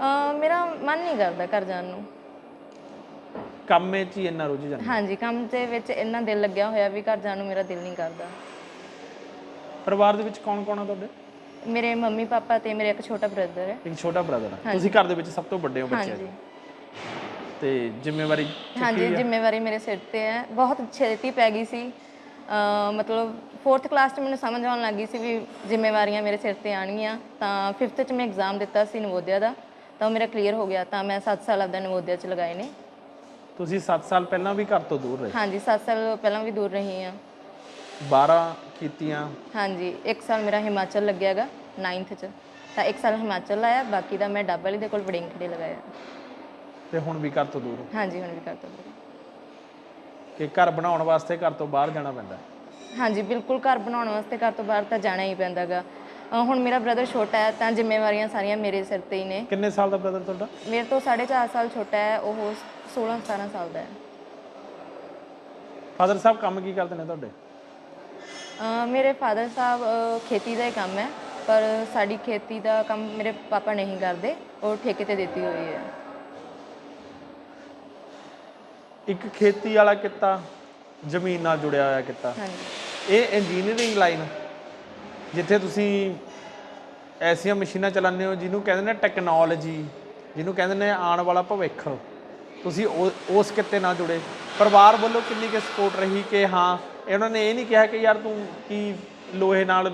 ਅਹ ਮੇਰਾ ਮਨ ਨਹੀਂ ਕਰਦਾ ਘਰ ਜਾਣ ਨੂੰ।
ਕੰਮ ਵਿੱਚ ਹੀ ਇੰਨਾ ਰੁੱਝ ਜਾਂਦਾ?
ਹਾਂਜੀ ਕੰਮ ਦੇ ਵਿੱਚ ਇੰਨਾ ਦਿਲ ਲੱਗਿਆ ਹੋਇਆ ਵੀ ਘਰ ਜਾਣ ਨੂੰ ਮੇਰਾ ਦਿਲ ਨਹੀਂ ਕਰਦਾ।
ਪਰਿਵਾਰ ਦੇ ਵਿੱਚ ਕੌਣ ਕੌਣ ਆ ਤੁਹਾਡੇ?
ਮੇਰੇ ਮੰਮੀ ਪਾਪਾ ਤੇ ਮੇਰੇ ਇੱਕ ਛੋਟਾ ਬ੍ਰਦਰ ਹੈ।
ਇੱਕ ਛੋਟਾ ਬ੍ਰਦਰ ਆ। ਤੁਸੀਂ ਘਰ ਦੇ ਵਿੱਚ ਸਭ ਤੋਂ ਵੱਡੇ ਹੋ ਬੱਚੇ
ਹਾਂਜੀ।
ਤੇ ਜ਼ਿੰਮੇਵਾਰੀ
ਹਾਂਜੀ ਜ਼ਿੰਮੇਵਾਰੀ ਮੇਰੇ ਸਿਰ ਤੇ ਹੈ। ਬਹੁਤ ਛੇਤੀ ਪੈ ਗਈ ਸੀ। ਮਤਲਬ 4th ਕਲਾਸ 'ਚ ਮੈਨੂੰ ਸਮਝ ਆਉਣ ਲੱਗੀ ਸੀ ਵੀ ਜ਼ਿੰਮੇਵਾਰੀਆਂ ਮੇਰੇ ਸਿਰ ਤੇ ਆਣਗੀਆਂ ਤਾਂ 5th 'ਚ ਮੈਂ ਐਗਜ਼ਾਮ ਦਿੱਤਾ ਸੀ ਨਵੋਦਿਆ ਦਾ। ਤਾਂ ਉਹ ਮੇਰਾ ਕਲੀਅਰ ਹੋ ਗਿਆ। ਤਾਂ ਮੈਂ 7 ਸਾਲ ਆਪਦਾ ਨਵੋਦਿਆ 'ਚ ਲਗਾਏ ਨੇ।
ਤੁਸੀਂ 7 ਸਾਲ ਪਹਿਲਾਂ ਵੀ ਘਰ ਤੋਂ ਦੂਰ ਰਹੇ?
ਹਾਂਜੀ 7 ਸਾਲ ਪਹਿਲਾਂ ਵੀ ਦੂਰ ਰਹੀ ਹਾਂ।
12 ਕੀਤੀਆਂ?
ਹਾਂਜੀ 1 ਸਾਲ ਮੇਰਾ ਹਿਮਾਚਲ ਲੱਗਿਆਗਾ 9th 'ਚ। ਤਾਂ 1 ਸਾਲ ਹਿਮਾਚਲ ਲਾਇਆ ਬਾਕੀ ਦਾ ਮੈਂ ਡੱਬ ਵਾਲੀ ਦੇ ਕੋਲ ਵੜਿੰਗ ਖੜੇ ਲਗਾਇਆ
ਤੇ ਹੁਣ ਵੀ ਘਰ ਤੋਂ ਦੂਰ ਹੋ।
ਹਾਂਜੀ ਹੁਣ ਵੀ ਕਰਤਾ
ਕਿ ਘਰ ਬਣਾਉਣ ਵਾਸਤੇ ਘਰ ਤੋਂ ਬਾਹਰ ਜਾਣਾ ਪੈਂਦਾ ਹੈ।
ਹਾਂਜੀ ਬਿਲਕੁਲ ਘਰ ਬਣਾਉਣ ਵਾਸਤੇ ਘਰ ਤੋਂ ਬਾਹਰ ਤਾਂ ਜਾਣਾ ਹੀ ਪੈਂਦਾਗਾ ਹੁਣ ਮੇਰਾ ਬ੍ਰਦਰ ਛੋਟਾ ਹੈ ਤਾਂ ਜ਼ਿੰਮੇਵਾਰੀਆਂ ਸਾਰੀਆਂ ਮੇਰੇ ਸਿਰ ਤੇ ਹੀ ਨੇ।
ਕਿੰਨੇ ਸਾਲ ਦਾ ਬ੍ਰਦਰ ਤੁਹਾਡਾ?
ਮੇਰੇ ਤੋਂ 4.5 ਸਾਲ ਛੋਟਾ ਹੈ ਉਹ 16 17 ਸਾਲ ਦਾ ਹੈ।
ਫਾਦਰ ਸਾਹਿਬ ਕੰਮ ਕੀ ਕਰਦੇ ਨੇ ਤੁਹਾਡੇ?
ਮੇਰੇ ਫਾਦਰ ਸਾਹਿਬ ਖੇਤੀ ਦਾ ਹੀ ਕੰਮ ਹੈ ਪਰ ਸਾਡੀ ਖੇਤੀ ਦਾ ਕੰਮ ਮੇਰੇ ਪਾਪਾ ਨਹੀਂ ਕਰਦੇ ਉਹ ਠੇਕੇ ਤੇ ਦਿੱਤੀ ਹੋਈ ਹੈ।
ਇੱਕ ਖੇਤੀ ਵਾਲਾ ਕਿੱਤਾ ਜ਼ਮੀਨ ਨਾਲ ਜੁੜਿਆ ਹੋਇਆ ਕਿੱਤਾ। ਇਹ ਇੰਜੀਨੀਅਰਿੰਗ ਲਾਈਨ ਜਿੱਥੇ ਤੁਸੀਂ ਐਸੀਆਂ ਮਸ਼ੀਨਾਂ ਚਲਾਉਂਦੇ ਹੋ ਜਿਹਨੂੰ ਕਹਿੰਦੇ ਨੇ ਟੈਕਨੋਲੋਜੀ ਜਿਹਨੂੰ ਕਹਿੰਦੇ ਨੇ ਆਉਣ ਵਾਲਾ ਭਵਿੱਖ। ਤੁਸੀਂ ਉਸ ਕਿੱਤੇ ਨਾਲ ਜੁੜੇ। ਪਰਿਵਾਰ ਵੱਲੋਂ ਕਿੰਨੀ ਕੁ ਸਪੋਰਟ ਰਹੀ ਕਿ ਹਾਂ ਇਹਨਾਂ ਨੇ ਇਹ ਨਹੀਂ ਕਿਹਾ ਕਿ ਯਾਰ ਤੂੰ ਕੀ ਲੋਹੇ ਨਾਲ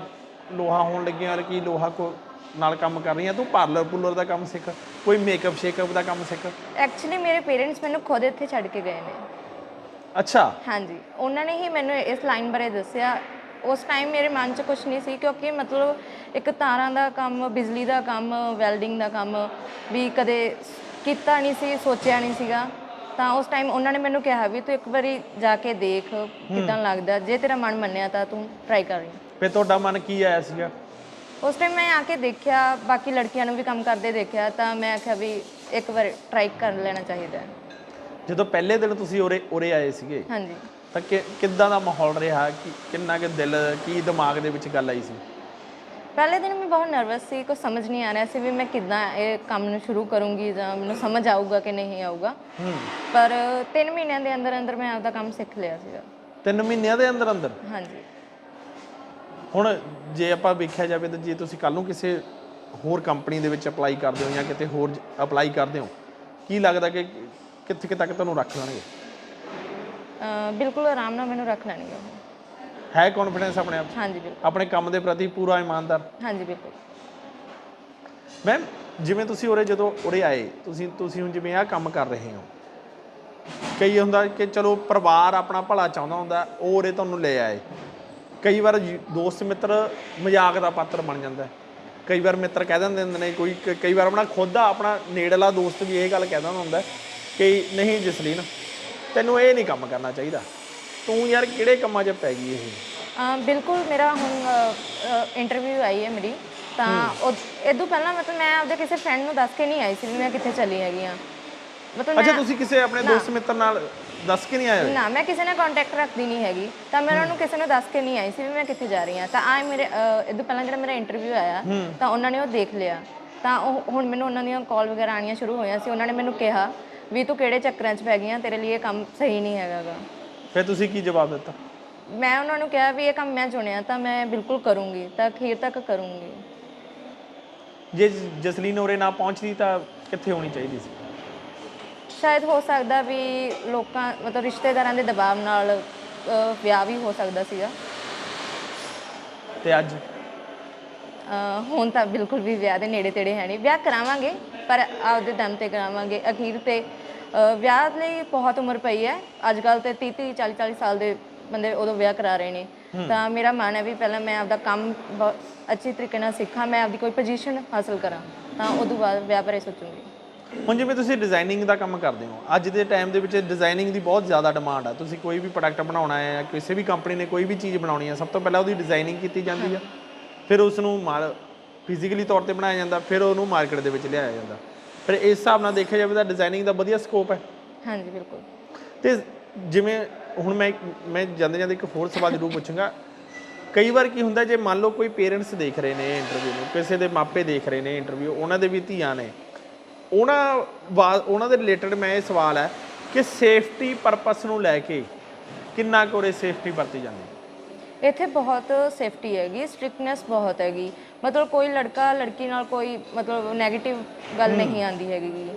ਲੋਹਾ ਹੋਣ ਲੱਗਿਆ ਕੀ ਲੋਹਾ ਕੋ ਨਾਲ ਕੰਮ ਕਰ ਰਹੀ ਆ ਤੂੰ ਪਾਰਲਰ ਪੂਲਰ ਦਾ ਕੰਮ ਸਿੱਖ ਕੋਈ ਮੇਕਅਪ ਸ਼ੇਕਅਪ ਦਾ ਕੰਮ ਸਿੱਖ।
ਐਕਚੁਅਲੀ ਮੇਰੇ ਪੇਰੈਂਟਸ ਮੈਨੂੰ ਖੁਦ ਇੱਥੇ ਛੱਡ ਕੇ ਗਏ ਨੇ।
ਅੱਛਾ।
ਹਾਂਜੀ। ਉਹਨਾਂ ਨੇ ਹੀ ਮੈਨੂੰ ਇਸ ਲਾਈਨ ਬਾਰੇ ਦੱਸਿਆ। ਉਸ ਟਾਈਮ ਮੇਰੇ ਮਨ 'ਚ ਕੁਝ ਨਹੀਂ ਸੀ ਕਿਉਂਕਿ ਮਤਲਬ ਇੱਕ ਤਾਰਾਂ ਦਾ ਕੰਮ ਬਿਜਲੀ ਦਾ ਕੰਮ ਵੈਲਡਿੰਗ ਦਾ ਕੰਮ ਵੀ ਕਦੇ ਕੀਤਾ ਨਹੀਂ ਸੀ ਸੋਚਿਆ ਨਹੀਂ ਸੀਗਾ। ਤਾਂ ਉਸ ਟਾਈਮ ਉਹਨਾਂ ਨੇ ਮੈਨੂੰ ਕਿਹਾ ਵੀ ਤੂੰ ਇੱਕ ਵਾਰੀ ਜਾ ਕੇ ਦੇਖ ਕਿਦਾਂ ਲੱਗਦਾ। ਜੇ ਤੇਰਾ ਮਨ ਮੰਨਿਆ ਤਾਂ ਤੂੰ ਟਰਾਈ ਕਰ। ਰਹੀ
ਫੇ ਤੁਹਾਡਾ ਮਨ ਕੀ ਆਇਆ ਸੀਗਾ?
ਉਸ ਟਾਈਮ ਮੈਂ ਆ ਕੇ ਦੇਖਿਆ ਬਾਕੀ ਲੜਕੀਆਂ ਨੂੰ ਵੀ ਕੰਮ ਕਰਦੇ ਦੇਖਿਆ ਤਾਂ ਮੈਂ ਆਖਿਆ ਵੀ ਇੱਕ ਵਾਰ ਟਰਾਈ ਕਰ ਲੈਣਾ ਚਾਹੀਦਾ ਹੈ।
ਜਦੋਂ ਪਹਿਲੇ ਦਿਨ ਤੁਸੀਂ ਉਰੇ ਉਰੇ ਆਏ ਸੀਗੇ
ਹਾਂਜੀ।
ਤਾਂ ਕਿ ਕਿੱਦਾਂ ਦਾ ਮਾਹੌਲ ਰਿਹਾ? ਕਿ ਕਿੰਨਾ ਕਿ ਦਿਲ ਕੀ ਦਿਮਾਗ ਦੇ ਵਿੱਚ ਗੱਲ ਆਈ ਸੀ?
ਪਹਿਲੇ ਦਿਨ ਮੈਂ ਬਹੁਤ ਨਰਵਸ ਸੀ ਕੁਝ ਸਮਝ ਨਹੀਂ ਆ ਰਿਹਾ ਸੀ ਵੀ ਮੈਂ ਕਿੱਦਾਂ ਇਹ ਕੰਮ ਨੂੰ ਸ਼ੁਰੂ ਕਰੂੰਗੀ ਜਾਂ ਮੈਨੂੰ ਸਮਝ ਆਊਗਾ ਕਿ ਨਹੀਂ ਆਊਗਾ।
ਹੂੰ।
ਪਰ 3 ਮਹੀਨਿਆਂ ਦੇ ਅੰਦਰ ਅੰਦਰ ਮੈਂ ਆਪਦਾ ਕੰਮ ਸਿੱਖ ਲਿਆ ਸੀਗਾ।
ਤਿੰਨ ਮਹੀਨਿਆਂ ਦੇ ਅੰਦਰ ਅੰਦਰ
ਹਾਂਜੀ।
ਹੁਣ ਜੇ ਆਪਾਂ ਵੇਖਿਆ ਜਾਵੇ ਤਾਂ ਜੇ ਤੁਸੀਂ ਕੱਲ ਨੂੰ ਕਿਸੇ ਹੋਰ ਕੰਪਨੀ ਦੇ ਵਿੱਚ ਅਪਲਾਈ ਕਰਦੇ ਹੋ ਜਾਂ ਕਿਤੇ ਹੋਰ ਅਪਲਾਈ ਕਰਦੇ ਹੋ ਕੀ ਲੱਗਦਾ ਕਿ ਕਿੱਥੇ ਕਿ ਤੱਕ ਤੁਹਾਨੂੰ ਰੱਖ ਲੈਣਗੇ?
ਬਿਲਕੁਲ ਆਰਾਮ ਨਾਲ ਮੈਨੂੰ ਰੱਖ ਲੈਣਗੇ
ਹੈ ਕੌਨਫੀਡੈਂਸ ਆਪਣੇ ਆਪ 'ਚ?
ਹਾਂਜੀ ਬਿਲਕੁਲ।
ਆਪਣੇ ਕੰਮ ਦੇ ਪ੍ਰਤੀ ਪੂਰਾ ਇਮਾਨਦਾਰ?
ਹਾਂਜੀ ਬਿਲਕੁਲ।
ਮੈਮ ਜਿਵੇਂ ਤੁਸੀਂ ਉਰੇ ਜਦੋਂ ਉਰੇ ਆਏ ਤੁਸੀਂ ਤੁਸੀਂ ਹੁਣ ਜਿਵੇਂ ਆਹ ਕੰਮ ਕਰ ਰਹੇ ਹੋ ਕਈ ਹੁੰਦਾ ਕਿ ਚਲੋ ਪਰਿਵਾਰ ਆਪਣਾ ਭਲਾ ਚਾਹੁੰਦਾ ਹੁੰਦਾ ਉਹ ਉਰੇ ਤੁਹਾਨੂੰ ਲੈ ਆਏ। ਕਈ ਵਾਰ ਦੋਸਤ ਮਿੱਤਰ ਮਜ਼ਾਕ ਦਾ ਪਾਤਰ ਬਣ ਜਾਂਦਾ। ਕਈ ਵਾਰ ਮਿੱਤਰ ਕਹਿ ਦਿੰਦੇ ਹੁੰਦੇ ਨੇ ਕੋਈ ਕਈ ਵਾਰ ਆਪਣਾ ਖੁਦ ਦਾ ਆਪਣਾ ਨੇੜਲਾ ਦੋਸਤ ਵੀ ਇਹ ਗੱਲ ਕਹਿ ਦਿੰਦਾ ਹੁੰਦਾ ਕਿ ਨਹੀਂ ਜਸਲੀਨ ਤੈਨੂੰ ਇਹ ਨਹੀਂ ਕੰਮ ਕਰਨਾ ਚਾਹੀਦਾ। ਤੂੰ ਯਾਰ ਕਿਹੜੇ ਕੰਮਾਂ 'ਚ ਪੈ ਗਈ ਇਹ?
ਬਿਲਕੁਲ ਮੇਰਾ ਹੁਣ ਇੰਟਰਵਿਊ ਆਈ ਹੈ ਮੇਰੀ। ਤਾਂ ਉਹ ਇਦੋਂ ਪਹਿਲਾਂ ਮਤਲਬ ਮੈਂ ਆਪਦੇ ਕਿਸੇ ਫਰੈਂਡ ਨੂੰ ਦੱਸ ਕੇ ਨਹੀਂ ਆਈ ਸੀ ਮੈਂ ਕਿੱਥੇ ਚਲੀ ਹੈਗੀ ਆ ਮਤਲਬ
ਅੱਛਾ ਤੁਸੀਂ ਕਿਸੇ ਆਪਣੇ ਦੋਸਤ ਮਿੱਤਰ ਨਾਲ ਦੱਸ ਕੇ ਨਹੀਂ ਆਏ ਹੋਏ?
ਨਾ ਮੈਂ ਕਿਸੇ ਨਾਲ ਕੰਟੈਕਟ ਰੱਖਦੀ ਨਹੀਂ ਹੈਗੀ। ਤਾਂ ਮੈਂ ਉਹਨਾਂ ਨੂੰ ਕਿਸੇ ਨੂੰ ਦੱਸ ਕੇ ਨਹੀਂ ਆਈ ਸੀ ਵੀ ਮੈਂ ਕਿੱਥੇ ਜਾ ਰਹੀ ਹਾਂ। ਤਾਂ ਆ ਮੇਰੇ ਅਹ, ਇਹ ਤੋਂ ਪਹਿਲਾਂ ਜਿਹੜਾ ਮੇਰਾ ਇੰਟਰਵਿਊ ਆਇਆ ਤਾਂ ਉਹਨਾਂ ਨੇ ਉਹ ਦੇਖ ਲਿਆ। ਤਾਂ ਉਹ ਹੁਣ ਮੈਨੂੰ ਉਹਨਾਂ ਦੀਆਂ ਕਾਲ ਵਗੈਰਾ ਆਣੀਆਂ ਸ਼ੁਰੂ ਹੋਈਆਂ ਸੀ। ਉਹਨਾਂ ਨੇ ਮੈਨੂੰ ਕਿਹਾ ਵੀ ਤੂੰ ਕਿਹੜੇ ਚੱਕਰਾਂ 'ਚ ਪੈ ਗਈ ਆ? ਤੇਰੇ ਲਈ ਇਹ ਕੰਮ ਸਹੀ ਨਹੀਂ ਹੈਗਾਗਾ
ਫਿਰ ਤੁਸੀਂ ਕੀ ਜਵਾਬ ਦਿੱਤਾ?
ਮੈਂ ਉਹਨਾਂ ਨੂੰ ਕਿਹਾ ਵੀ ਇਹ ਕੰਮ ਮੈਂ ਚੁਣਿਆ ਤਾਂ ਮੈਂ ਬਿਲਕੁਲ ਕਰੂੰਗੀ। ਤਾਂ ਅਖੀਰ ਤੱਕ ਕਰੂੰਗੀ।
ਜੇ ਜ- ਜਸਲੀਨ ਉਰੇ ਨਾ ਪਹੁੰਚਦੀ ਤਾਂ ਕਿੱਥੇ ਹੋਣੀ ਚਾਹੀਦੀ ਸੀ?
ਸ਼ਾਇਦ ਹੋ ਸਕਦਾ ਵੀ ਲੋਕਾਂ ਮਤਲਬ ਰਿਸ਼ਤੇਦਾਰਾਂ ਦੇ ਦਬਾਅ ਨਾਲ ਵਿਆਹ ਵੀ ਹੋ ਸਕਦਾ ਸੀਗਾ।
ਤੇ ਅੱਜ?
ਹੁਣ ਤਾਂ ਬਿਲਕੁਲ ਵੀ ਵਿਆਹ ਦੇ ਨੇੜੇ ਤੇੜੇ ਹੈ ਨਹੀਂ। ਵਿਆਹ ਕਰਾਵਾਂਗੇ ਪਰ ਆਪਦੇ ਦਮ ਤੇ ਕਰਾਵਾਂਗੇ। ਅਖੀਰ ਤੇ ਵਿਆਹ ਲਈ ਬਹੁਤ ਉਮਰ ਪਈ ਹੈ। ਅੱਜ ਕੱਲ ਤੇ 30 30 40 40 ਸਾਲ ਦੇ ਬੰਦੇ ਉਦੋਂ ਵਿਆਹ ਕਰਾ ਰਹੇ ਨੇ। ਤਾਂ ਮੇਰਾ ਮਨ ਹੈ ਵੀ ਪਹਿਲਾਂ ਮੈਂ ਆਪਦਾ ਕੰਮ ਬਹੁਤ ਅੱਛੇ ਤਰੀਕੇ ਨਾਲ ਸਿੱਖਾਂ ਮੈਂ ਆਪਦੀ ਕੋਈ ਪੋਜੀਸ਼ਨ ਹਾਸਲ ਕਰਾਂ। ਤਾਂ ਉਦੋਂ ਬਾਅਦ ਵਿਆਹ ਬਾਰੇ ਸੋਚੂੰਗੀ।
ਹੁਣ ਜਿਵੇਂ ਤੁਸੀਂ ਡਿਜ਼ਾਈਨਿੰਗ ਦਾ ਕੰਮ ਕਰਦੇ ਹੋ ਅੱਜ ਦੇ ਟਾਈਮ ਦੇ ਵਿੱਚ ਡਿਜ਼ਾਈਨਿੰਗ ਦੀ ਬਹੁਤ ਜ਼ਿਆਦਾ ਡਿਮਾਂਡ ਆ। ਤੁਸੀਂ ਕੋਈ ਵੀ ਪ੍ਰੋਡਕਟ ਬਣਾਉਣਾ ਹੈ ਜਾਂ ਕਿਸੇ ਵੀ ਕੰਪਨੀ ਨੇ ਕੋਈ ਵੀ ਚੀਜ਼ ਬਣਾਉਣੀ ਹੈ ਸਭ ਤੋਂ ਪਹਿਲਾਂ ਉਹਦੀ ਡਿਜ਼ਾਈਨਿੰਗ ਕੀਤੀ ਜਾਂਦੀ ਆ। ਫਿਰ ਉਸ ਨੂੰ ਮਾਲ ਫਿਜ਼ੀਕਲੀ ਤੌਰ ਤੇ ਬਣਾਇਆ ਜਾਂਦਾ ਫਿਰ ਉਹਨੂੰ ਮਾਰਕੀਟ ਦੇ ਵਿੱਚ ਲਿਆਇਆ ਜਾਂਦਾ। ਫਿਰ ਇਸ ਹਿਸਾਬ ਨਾਲ ਦੇਖਿਆ ਜਾਵੇ ਤਾਂ ਡਿਜ਼ਾਈਨਿੰਗ ਦਾ ਵਧੀਆ ਸਕੋਪ ਹੈ।
ਹਾਂਜੀ ਬਿਲਕੁਲ।
ਤੇ ਜਿਵੇਂ ਹੁਣ ਮੈਂ ਮੈਂ ਜਾਂਦੇ ਜਾਂਦੇ ਇੱਕ ਹੋਰ ਸਵਾਲ ਜ਼ਰੂਰ ਪੁੱਛੂੰਗਾ। ਕਈ ਵਾਰ ਕੀ ਹੁੰਦਾ ਜੇ ਮੰਨ ਲਓ ਕੋਈ ਪੇਰੈਂਟਸ ਦੇਖ ਰਹੇ ਨੇ ਇੰਟਰਵਿਊ ਨੂੰ ਕਿਸੇ ਦੇ ਮਾਪੇ ਦੇਖ ਰਹੇ ਨੇ ਇੰਟਰਵਿਊ ਉਹਨਾਂ ਦੇ ਵੀ ਧੀਆਂ ਨੇ। ਉਹਨਾਂ ਉਹਨਾਂ ਦੇ ਰਿਲੇਟਡ ਮੈਂ ਇਹ ਸਵਾਲ ਹੈ ਕਿ ਸੇਫਟੀ ਪਰਪਸ ਨੂੰ ਲੈ ਕੇ ਕਿੰਨਾ ਕੁ ਉਰੇ ਸੇਫਟੀ ਵਰਤੀ ਜਾਂਦੀ ਹੈ?
ਇੱਥੇ ਬਹੁਤ ਸੇਫਟੀ ਹੈਗੀ ਸਟ੍ਰਿਕਨੈਸ ਬਹੁਤ ਹੈਗੀ। ਮਤਲਬ ਕੋਈ ਲੜਕਾ ਲੜਕੀ ਨਾਲ ਕੋਈ ਮਤਲਬ 네ਗੇਟਿਵ ਗੱਲ ਨਹੀਂ ਆਂਦੀ ਹੈਗੀ।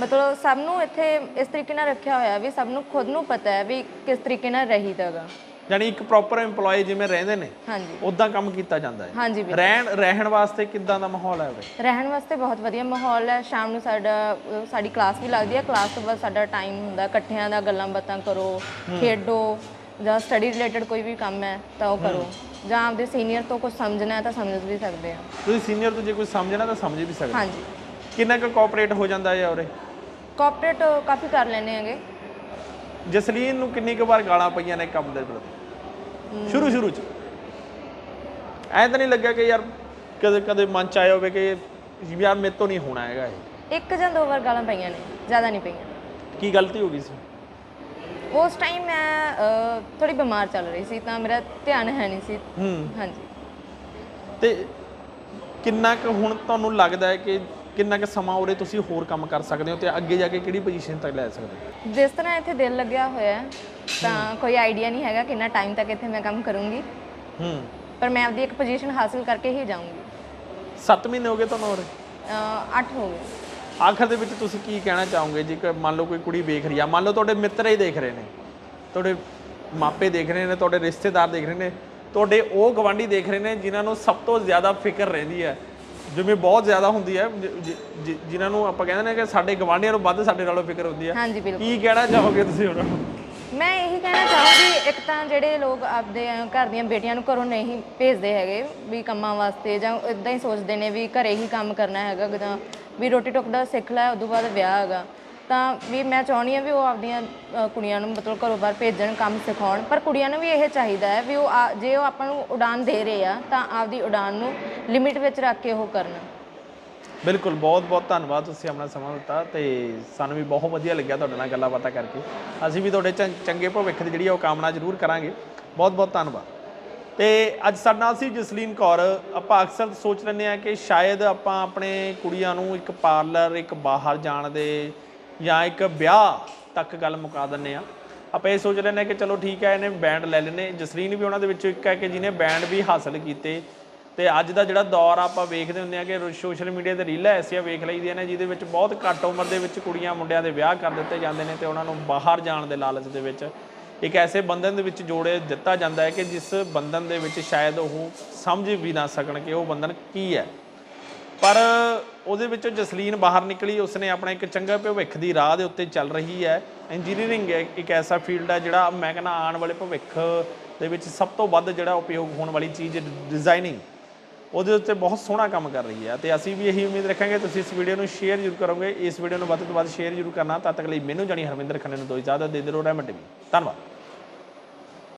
ਮਤਲਬ ਸਭ ਨੂੰ ਇੱਥੇ ਇਸ ਤਰੀਕੇ ਨਾਲ ਰੱਖਿਆ ਹੋਇਆ ਵੀ ਸਭ ਨੂੰ ਖੁਦ ਨੂੰ ਪਤਾ ਹੈ ਵੀ ਕਿਸ ਤਰੀਕੇ ਨਾਲ ਰਹੀਦਾਗਾ
ਯਾਨੀ ਇੱਕ ਪ੍ਰੋਪਰ EMPLOYE ਜਿਵੇਂ ਰਹਿੰਦੇ ਨੇ
ਹਾਂਜੀ।
ਉਦਾਂ ਕੰਮ ਕੀਤਾ ਜਾਂਦਾ ਹੈ।
ਹਾਂਜੀ ਬਿਲਕੁਲ।
ਰਹਿਣ ਰਹਿਣ ਵਾਸਤੇ ਕਿੱਦਾਂ ਦਾ ਮਾਹੌਲ ਹੈ ਉਰੇ?
ਰਹਿਣ ਵਾਸਤੇ ਬਹੁਤ ਵਧੀਆ ਮਾਹੌਲ ਹੈ। ਸ਼ਾਮ ਨੂੰ ਸਾਡਾ ਅਹ ਸਾਡੀ ਕਲਾਸ ਵੀ ਲੱਗਦੀ ਹੈ। ਕਲਾਸ ਤੋਂ ਬਾਅਦ ਸਾਡਾ ਟਾਈਮ ਹੁੰਦਾ ਇਕੱਠਿਆਂ ਦਾ ਗੱਲਾਂ ਬਾਤਾਂ ਕਰੋ ਖੇਡੋ ਜਾਂ ਸਟੱਡੀ ਰਿਲੇਟਡ ਕੋਈ ਵੀ ਕੰਮ ਹੈ ਤਾਂ ਉਹ ਕਰੋ। ਜਾਂ ਆਪਦੇ ਸੀਨੀਅਰ ਤੋਂ ਕੁਝ ਸਮਝਣਾ ਹੈ ਤਾਂ ਸਮਝ ਵੀ ਸਕਦੇ ਆ
ਤੁਸੀਂ ਸੀਨੀਅਰ ਤੋਂ ਜੇ ਕੋਈ ਸਮਝਣਾ ਤਾਂ ਸਮਝ ਵੀ ਸਕਦੇ
ਹਾਂਜੀ।
ਕਿੰਨਾ ਕੁ ਕੋਆਪਰੇਟ ਹੋ ਜਾਂਦਾ ਹੈ ਉਰੇ?
ਕੋਆਪਰੇਟ ਕਾਫੀ ਕਰ ਲੈਣੇ ਹੈਗੇ।
ਜਸਲੀਨ ਨੂੰ ਕਿੰਨੀ ਕੁ ਵਾਰ ਗਾਲਾਂ ਪਈਆਂ ਨੇ ਕੰਮ ਦੇ ਪ੍ਰਤੀ ਸ਼ੁਰੂ ਸ਼ੁਰੂ ਚ। ਐ ਤਾਂ ਨਹੀਂ ਲੱਗਿਆ ਕਿ ਯਾਰ ਕਦੇ ਕਦੇ ਮਨ ਚ ਆਇਆ ਹੋਵੇ ਕਿ ਯਾਰ ਮੇਰੇ ਤੋਂ ਨਹੀਂ ਹੋਣਾ ਹੈਗਾ ਇਹ।
ਇੱਕ ਜਾਂ ਦੋ ਵਾਰ ਗਾਲਾਂ ਪਈਆਂ ਨੇ ਜ਼ਿਆਦਾ ਨਹੀਂ ਪਈਆਂ।
ਕੀ ਗਲਤੀ ਹੋ ਗਈ ਸੀ?
ਉਸ ਟਾਈਮ ਮੈਂ ਅਹ, ਥੋੜੀ ਬਿਮਾਰ ਚੱਲ ਰਹੀ ਸੀ ਤਾਂ ਮੇਰਾ ਧਿਆਨ ਹੈ ਨਹੀਂ ਸੀ।
ਹੂੰ।
ਹਾਂਜੀ।
ਤੇ ਕਿੰਨਾ ਕੁ ਹੁਣ ਤੁਹਾਨੂੰ ਲੱਗਦਾ ਹੈ ਕਿ ਕਿੰਨਾ ਕੁ ਸਮਾਂ ਉਰੇ ਤੁਸੀਂ ਹੋਰ ਕੰਮ ਕਰ ਸਕਦੇ ਹੋ ਤੇ ਅੱਗੇ ਜਾ ਕੇ ਕਿਹੜੀ ਪੋਜੀਸ਼ਨ ਤੱਕ ਲੈ ਸਕਦੇ ਹੋ?
ਜਿਸ ਤਰ੍ਹਾਂ ਇੱਥੇ ਦਿਲ ਲੱਗਿਆ ਹੋਇਆ ਹੈ, ਤਾਂ ਕੋਈ ਆਈਡੀਆ ਨਹੀਂ ਹੈਗਾ ਕਿੰਨਾ ਟਾਈਮ ਤੱਕ ਇੱਥੇ ਮੈਂ ਕੰਮ ਕਰੂੰਗੀ।
ਹੂੰ।
ਪਰ ਮੈਂ ਆਪਦੀ ਇੱਕ ਪੋਜੀਸ਼ਨ ਹਾਸਲ ਕਰਕੇ ਹੀ ਜਾਊਂਗੀ।
7 ਮਹੀਨੇ ਹੋ ਗਏ ਤੁਹਾਨੂੰ ਉਰੇ?
8 ਹੋ ਗਏ।
ਆਖਰ ਦੇ ਵਿੱਚ ਤੁਸੀਂ ਕੀ ਕਹਿਣਾ ਚਾਹੋਗੇ? ਜੇਕਰ ਮੰਨ ਲਓ ਕੋਈ ਕੁੜੀ ਵੇਖ ਰਹੀ ਆ ਮੰਨ ਲਓ ਤੁਹਾਡੇ ਮਿੱਤਰ ਹੀ ਦੇਖ ਰਹੇ ਨੇ ਤੁਹਾਡੇ ਮਾਪੇ ਦੇਖ ਰਹੇ ਨੇ ਤੁਹਾਡੇ ਰਿਸ਼ਤੇਦਾਰ ਦੇਖ ਰਹੇ ਨੇ ਤੁਹਾਡੇ ਉਹ ਗਵਾਂਢੀ ਦੇਖ ਰਹੇ ਨੇ ਜਿਨ੍ਹਾਂ ਨੂੰ ਸਭ ਤੋਂ ਜ਼ਿਆਦਾ ਫਿਕਰ ਰਹਿੰਦੀ ਹੈ ਜਿਵੇਂ ਬਹੁਤ ਜ਼ਿਆਦਾ ਹੁੰਦੀ ਹੈ ਜਿ- ਜਿ- ਜਿ- ਜਿਨ੍ਹਾਂ ਨੂੰ ਆਪਾਂ ਕਹਿੰਦੇ ਨੇ ਕਿ ਸਾਡੇ ਗਵਾਂਢੀਆਂ ਨੂੰ ਵੱਧ ਸਾਡੇ ਨਾਲੋਂ ਫਿਕਰ ਹੁੰਦੀ ਹੈ।
ਹਾਂਜੀ ਬਿਲਕੁਲ।
ਕੀ ਕਹਿਣਾ ਚਾਹੋਗੇ ਤੁਸੀਂ ਉਹਨਾਂ ਨੂੰ
ਮੈਂ ਇਹੀ ਕਹਿਣਾ ਚਾਹੂੰਗੀ ਇੱਕ ਤਾਂ ਜਿਹੜੇ ਲੋਕ ਆਪਦੇ ਅਹ, ਘਰ ਦੀਆਂ ਬੇਟੀਆਂ ਨੂੰ ਘਰੋਂ ਨਹੀਂ ਭੇਜਦੇ ਹੈਗੇ ਵੀ ਕੰਮਾਂ ਵਾਸਤੇ ਜਾਂ ਇਦਾਂ ਹੀ ਸੋਚਦੇ ਨੇ ਵੀ ਘਰੇ ਹੀ ਕੰਮ ਕਰਨਾ ਹੈਗਾ ਜਾਂ ਵੀ ਰੋਟੀ ਟੁੱਕ ਦਾ ਸਿੱਖ ਲੈ ਉਦੋਂ ਬਾਅਦ ਵਿਆਹ ਹੈਗਾ। ਤਾਂ ਵੀ ਮੈਂ ਚਾਹੁੰਦੀ ਹਾਂ ਵੀ ਉਹ ਆਪਦੀਆਂ ਅਹ, ਕੁੜੀਆਂ ਨੂੰ ਮਤਲਬ ਘਰੋਂ ਬਾਹਰ ਭੇਜਣ ਕੰਮ ਸਿਖਾਉਣ। ਪਰ ਕੁੜੀਆਂ ਨੂੰ ਵੀ ਇਹ ਚਾਹੀਦਾ ਹੈ ਵੀ ਉਹ ਆ- ਜੇ ਉਹ ਆਪਾਂ ਨੂੰ ਉਡਾਨ ਦੇ ਰਹੇ ਆ ਤਾਂ ਆਪਦੀ ਉਡਾਨ ਨੂੰ ਲਿਮਿਟ ਵਿੱਚ ਰੱਖ ਕੇ ਉਹ ਕਰਨ।
ਬਿਲਕੁਲ ਬਹੁਤ ਬਹੁਤ ਧੰਨਵਾਦ ਤੁਸੀਂ ਆਪਣਾ ਸਮਾਂ ਦਿੱਤਾ ਤੇ ਸਾਨੂੰ ਵੀ ਬਹੁਤ ਵਧੀਆ ਲੱਗਿਆ ਤੁਹਾਡੇ ਨਾਲ ਗੱਲਾਂ ਬਾਤਾਂ ਕਰਕੇ। ਅਸੀਂ ਵੀ ਤੁਹਾਡੇ ਚੰ- ਚੰਗੇ ਭਵਿੱਖ ਦੀ ਜਿਹੜੀ ਆ ਉਹ ਕਾਮਨਾ ਜ਼ਰੂਰ ਕਰਾਂਗੇ। ਬਹੁਤ ਬਹੁਤ ਧੰਨਵਾਦ। ਤੇ ਅੱਜ ਸਾਡੇ ਨਾਲ ਸੀ ਜਸਲੀਨ ਕੌਰ। ਆਪਾਂ ਅਕਸਰ ਸੋਚ ਲੈਂਦੇ ਆ ਕਿ ਸ਼ਾਇਦ ਆਪਾਂ ਆਪਣੇ ਕੁੜੀਆਂ ਨੂੰ ਇੱਕ ਪਾਰਲਰ ਇੱਕ ਬਾਹਰ ਜਾਣ ਦੇ ਜਾਂ ਇੱਕ ਵਿਆਹ ਤੱਕ ਗੱਲ ਮੁਕਾ ਦਿੰਦੇ ਆ ਆਪਾਂ ਇਹ ਸੋਚ ਲੈਂਦੇ ਆ ਕਿ ਚਲੋ ਠੀਕ ਹੈ, ਇਹਨੇ ਬੈਂਡ ਲੈ ਲੈਨੇ ਜਸਰੀਨ ਵੀ ਉਹਨਾਂ ਦੇ ਵਿੱਚੋਂ ਇੱਕ ਹੈ ਕਿ ਜਿਹਨੇ ਬੈਂਡ ਵੀ ਹਾਸਲ ਕੀਤੇ। ਤੇ ਅੱਜ ਦਾ ਜਿਹੜਾ ਦੌਰ ਆਪਾਂ ਵੇਖਦੇ ਹੁੰਦੇ ਆ ਕਿ ਸੋਸ਼ਲ ਮੀਡੀਆ ਤੇ ਰੀਲਾਂ ਐਸੀਆਂ ਵੇਖ ਲਈਦੀਆਂ ਨੇ, ਜਿਹਦੇ ਵਿੱਚ ਬਹੁਤ ਘੱਟ ਉਮਰ ਦੇ ਵਿੱਚ ਕੁੜੀਆਂ ਮੁੰਡਿਆਂ ਦੇ ਵਿਆਹ ਕਰ ਦਿੱਤੇ ਜਾਂਦੇ ਨੇ ਤੇ ਉਹਨਾਂ ਨੂੰ ਬਾਹਰ ਜਾਣ ਦੇ ਲਾਲਚ ਦੇ ਵਿੱਚ ਇੱਕ ਐਸੇ ਬੰਧਨ ਦੇ ਵਿੱਚ ਜੋੜੇ ਦਿੱਤਾ ਜਾਂਦਾ ਹੈ ਕਿ ਜਿਸ ਬੰਧਨ ਦੇ ਵਿੱਚ ਸ਼ਾਇਦ ਉਹ ਸਮਝ ਵੀ ਨਾ ਸਕਣ ਕਿ ਉਹ ਬੰਧਨ ਕੀ ਹੈ। ਪਰ ਉਹਦੇ ਵਿੱਚੋਂ ਜਸਲੀਨ ਬਾਹਰ ਨਿਕਲੀ, ਉਸਨੇ ਆਪਣਾ ਇੱਕ ਚੰਗਾ ਭਵਿੱਖ ਦੀ ਰਾਹ ਦੇ ਉੱਤੇ ਚੱਲ ਰਹੀ ਹੈ। ਇੰਜੀਨੀਅਰਿੰਗ ਇੱਕ ਐਸਾ ਫੀਲਡ ਹੈ ਜਿਹੜਾ ਮੈਂ ਕਹਿੰਦਾ ਆਉਣ ਵਾਲੇ ਭਵਿੱਖ ਦੇ ਵਿੱਚ ਸਭ ਤੋਂ ਵੱਧ ਜਿਹੜਾ ਉਪਯੋਗ ਹੋਣ ਵਾਲੀ ਚੀਜ਼ ਡਿਜ਼ਾਈਨਿੰਗ ਉਹਦੇ ਉੱਤੇ ਬਹੁਤ ਸੋਹਣਾ ਕੰਮ ਕਰ ਰਹੀ ਹੈ ਤੇ ਅਸੀਂ ਵੀ ਇਹੀ ਉਮੀਦ ਰੱਖਾਂਗੇ, ਤੁਸੀਂ ਇਸ ਵੀਡੀਓ ਨੂੰ ਸ਼ੇਅਰ ਜ਼ਰੂਰ ਕਰੋਗੇ। ਇਸ ਵੀਡੀਓ ਨੂੰ ਵੱਧ ਤੋਂ ਵੱਧ ਸ਼ੇਅਰ ਜ਼ਰੂਰ ਕਰਨਾ, ਤਦ ਤੱਕ ਲਈ ਮੈਨੂੰ ਜਾਣੀ ਹਰਮਿੰਦਰ ਖੰਨੇ ਨੂੰ ਦੋ ਇਜਾਜ਼ਤ, ਦੇ ਦਿਓ ਰਹਿਮਤ ਟੀਵੀ ਧੰਨਵਾਦ।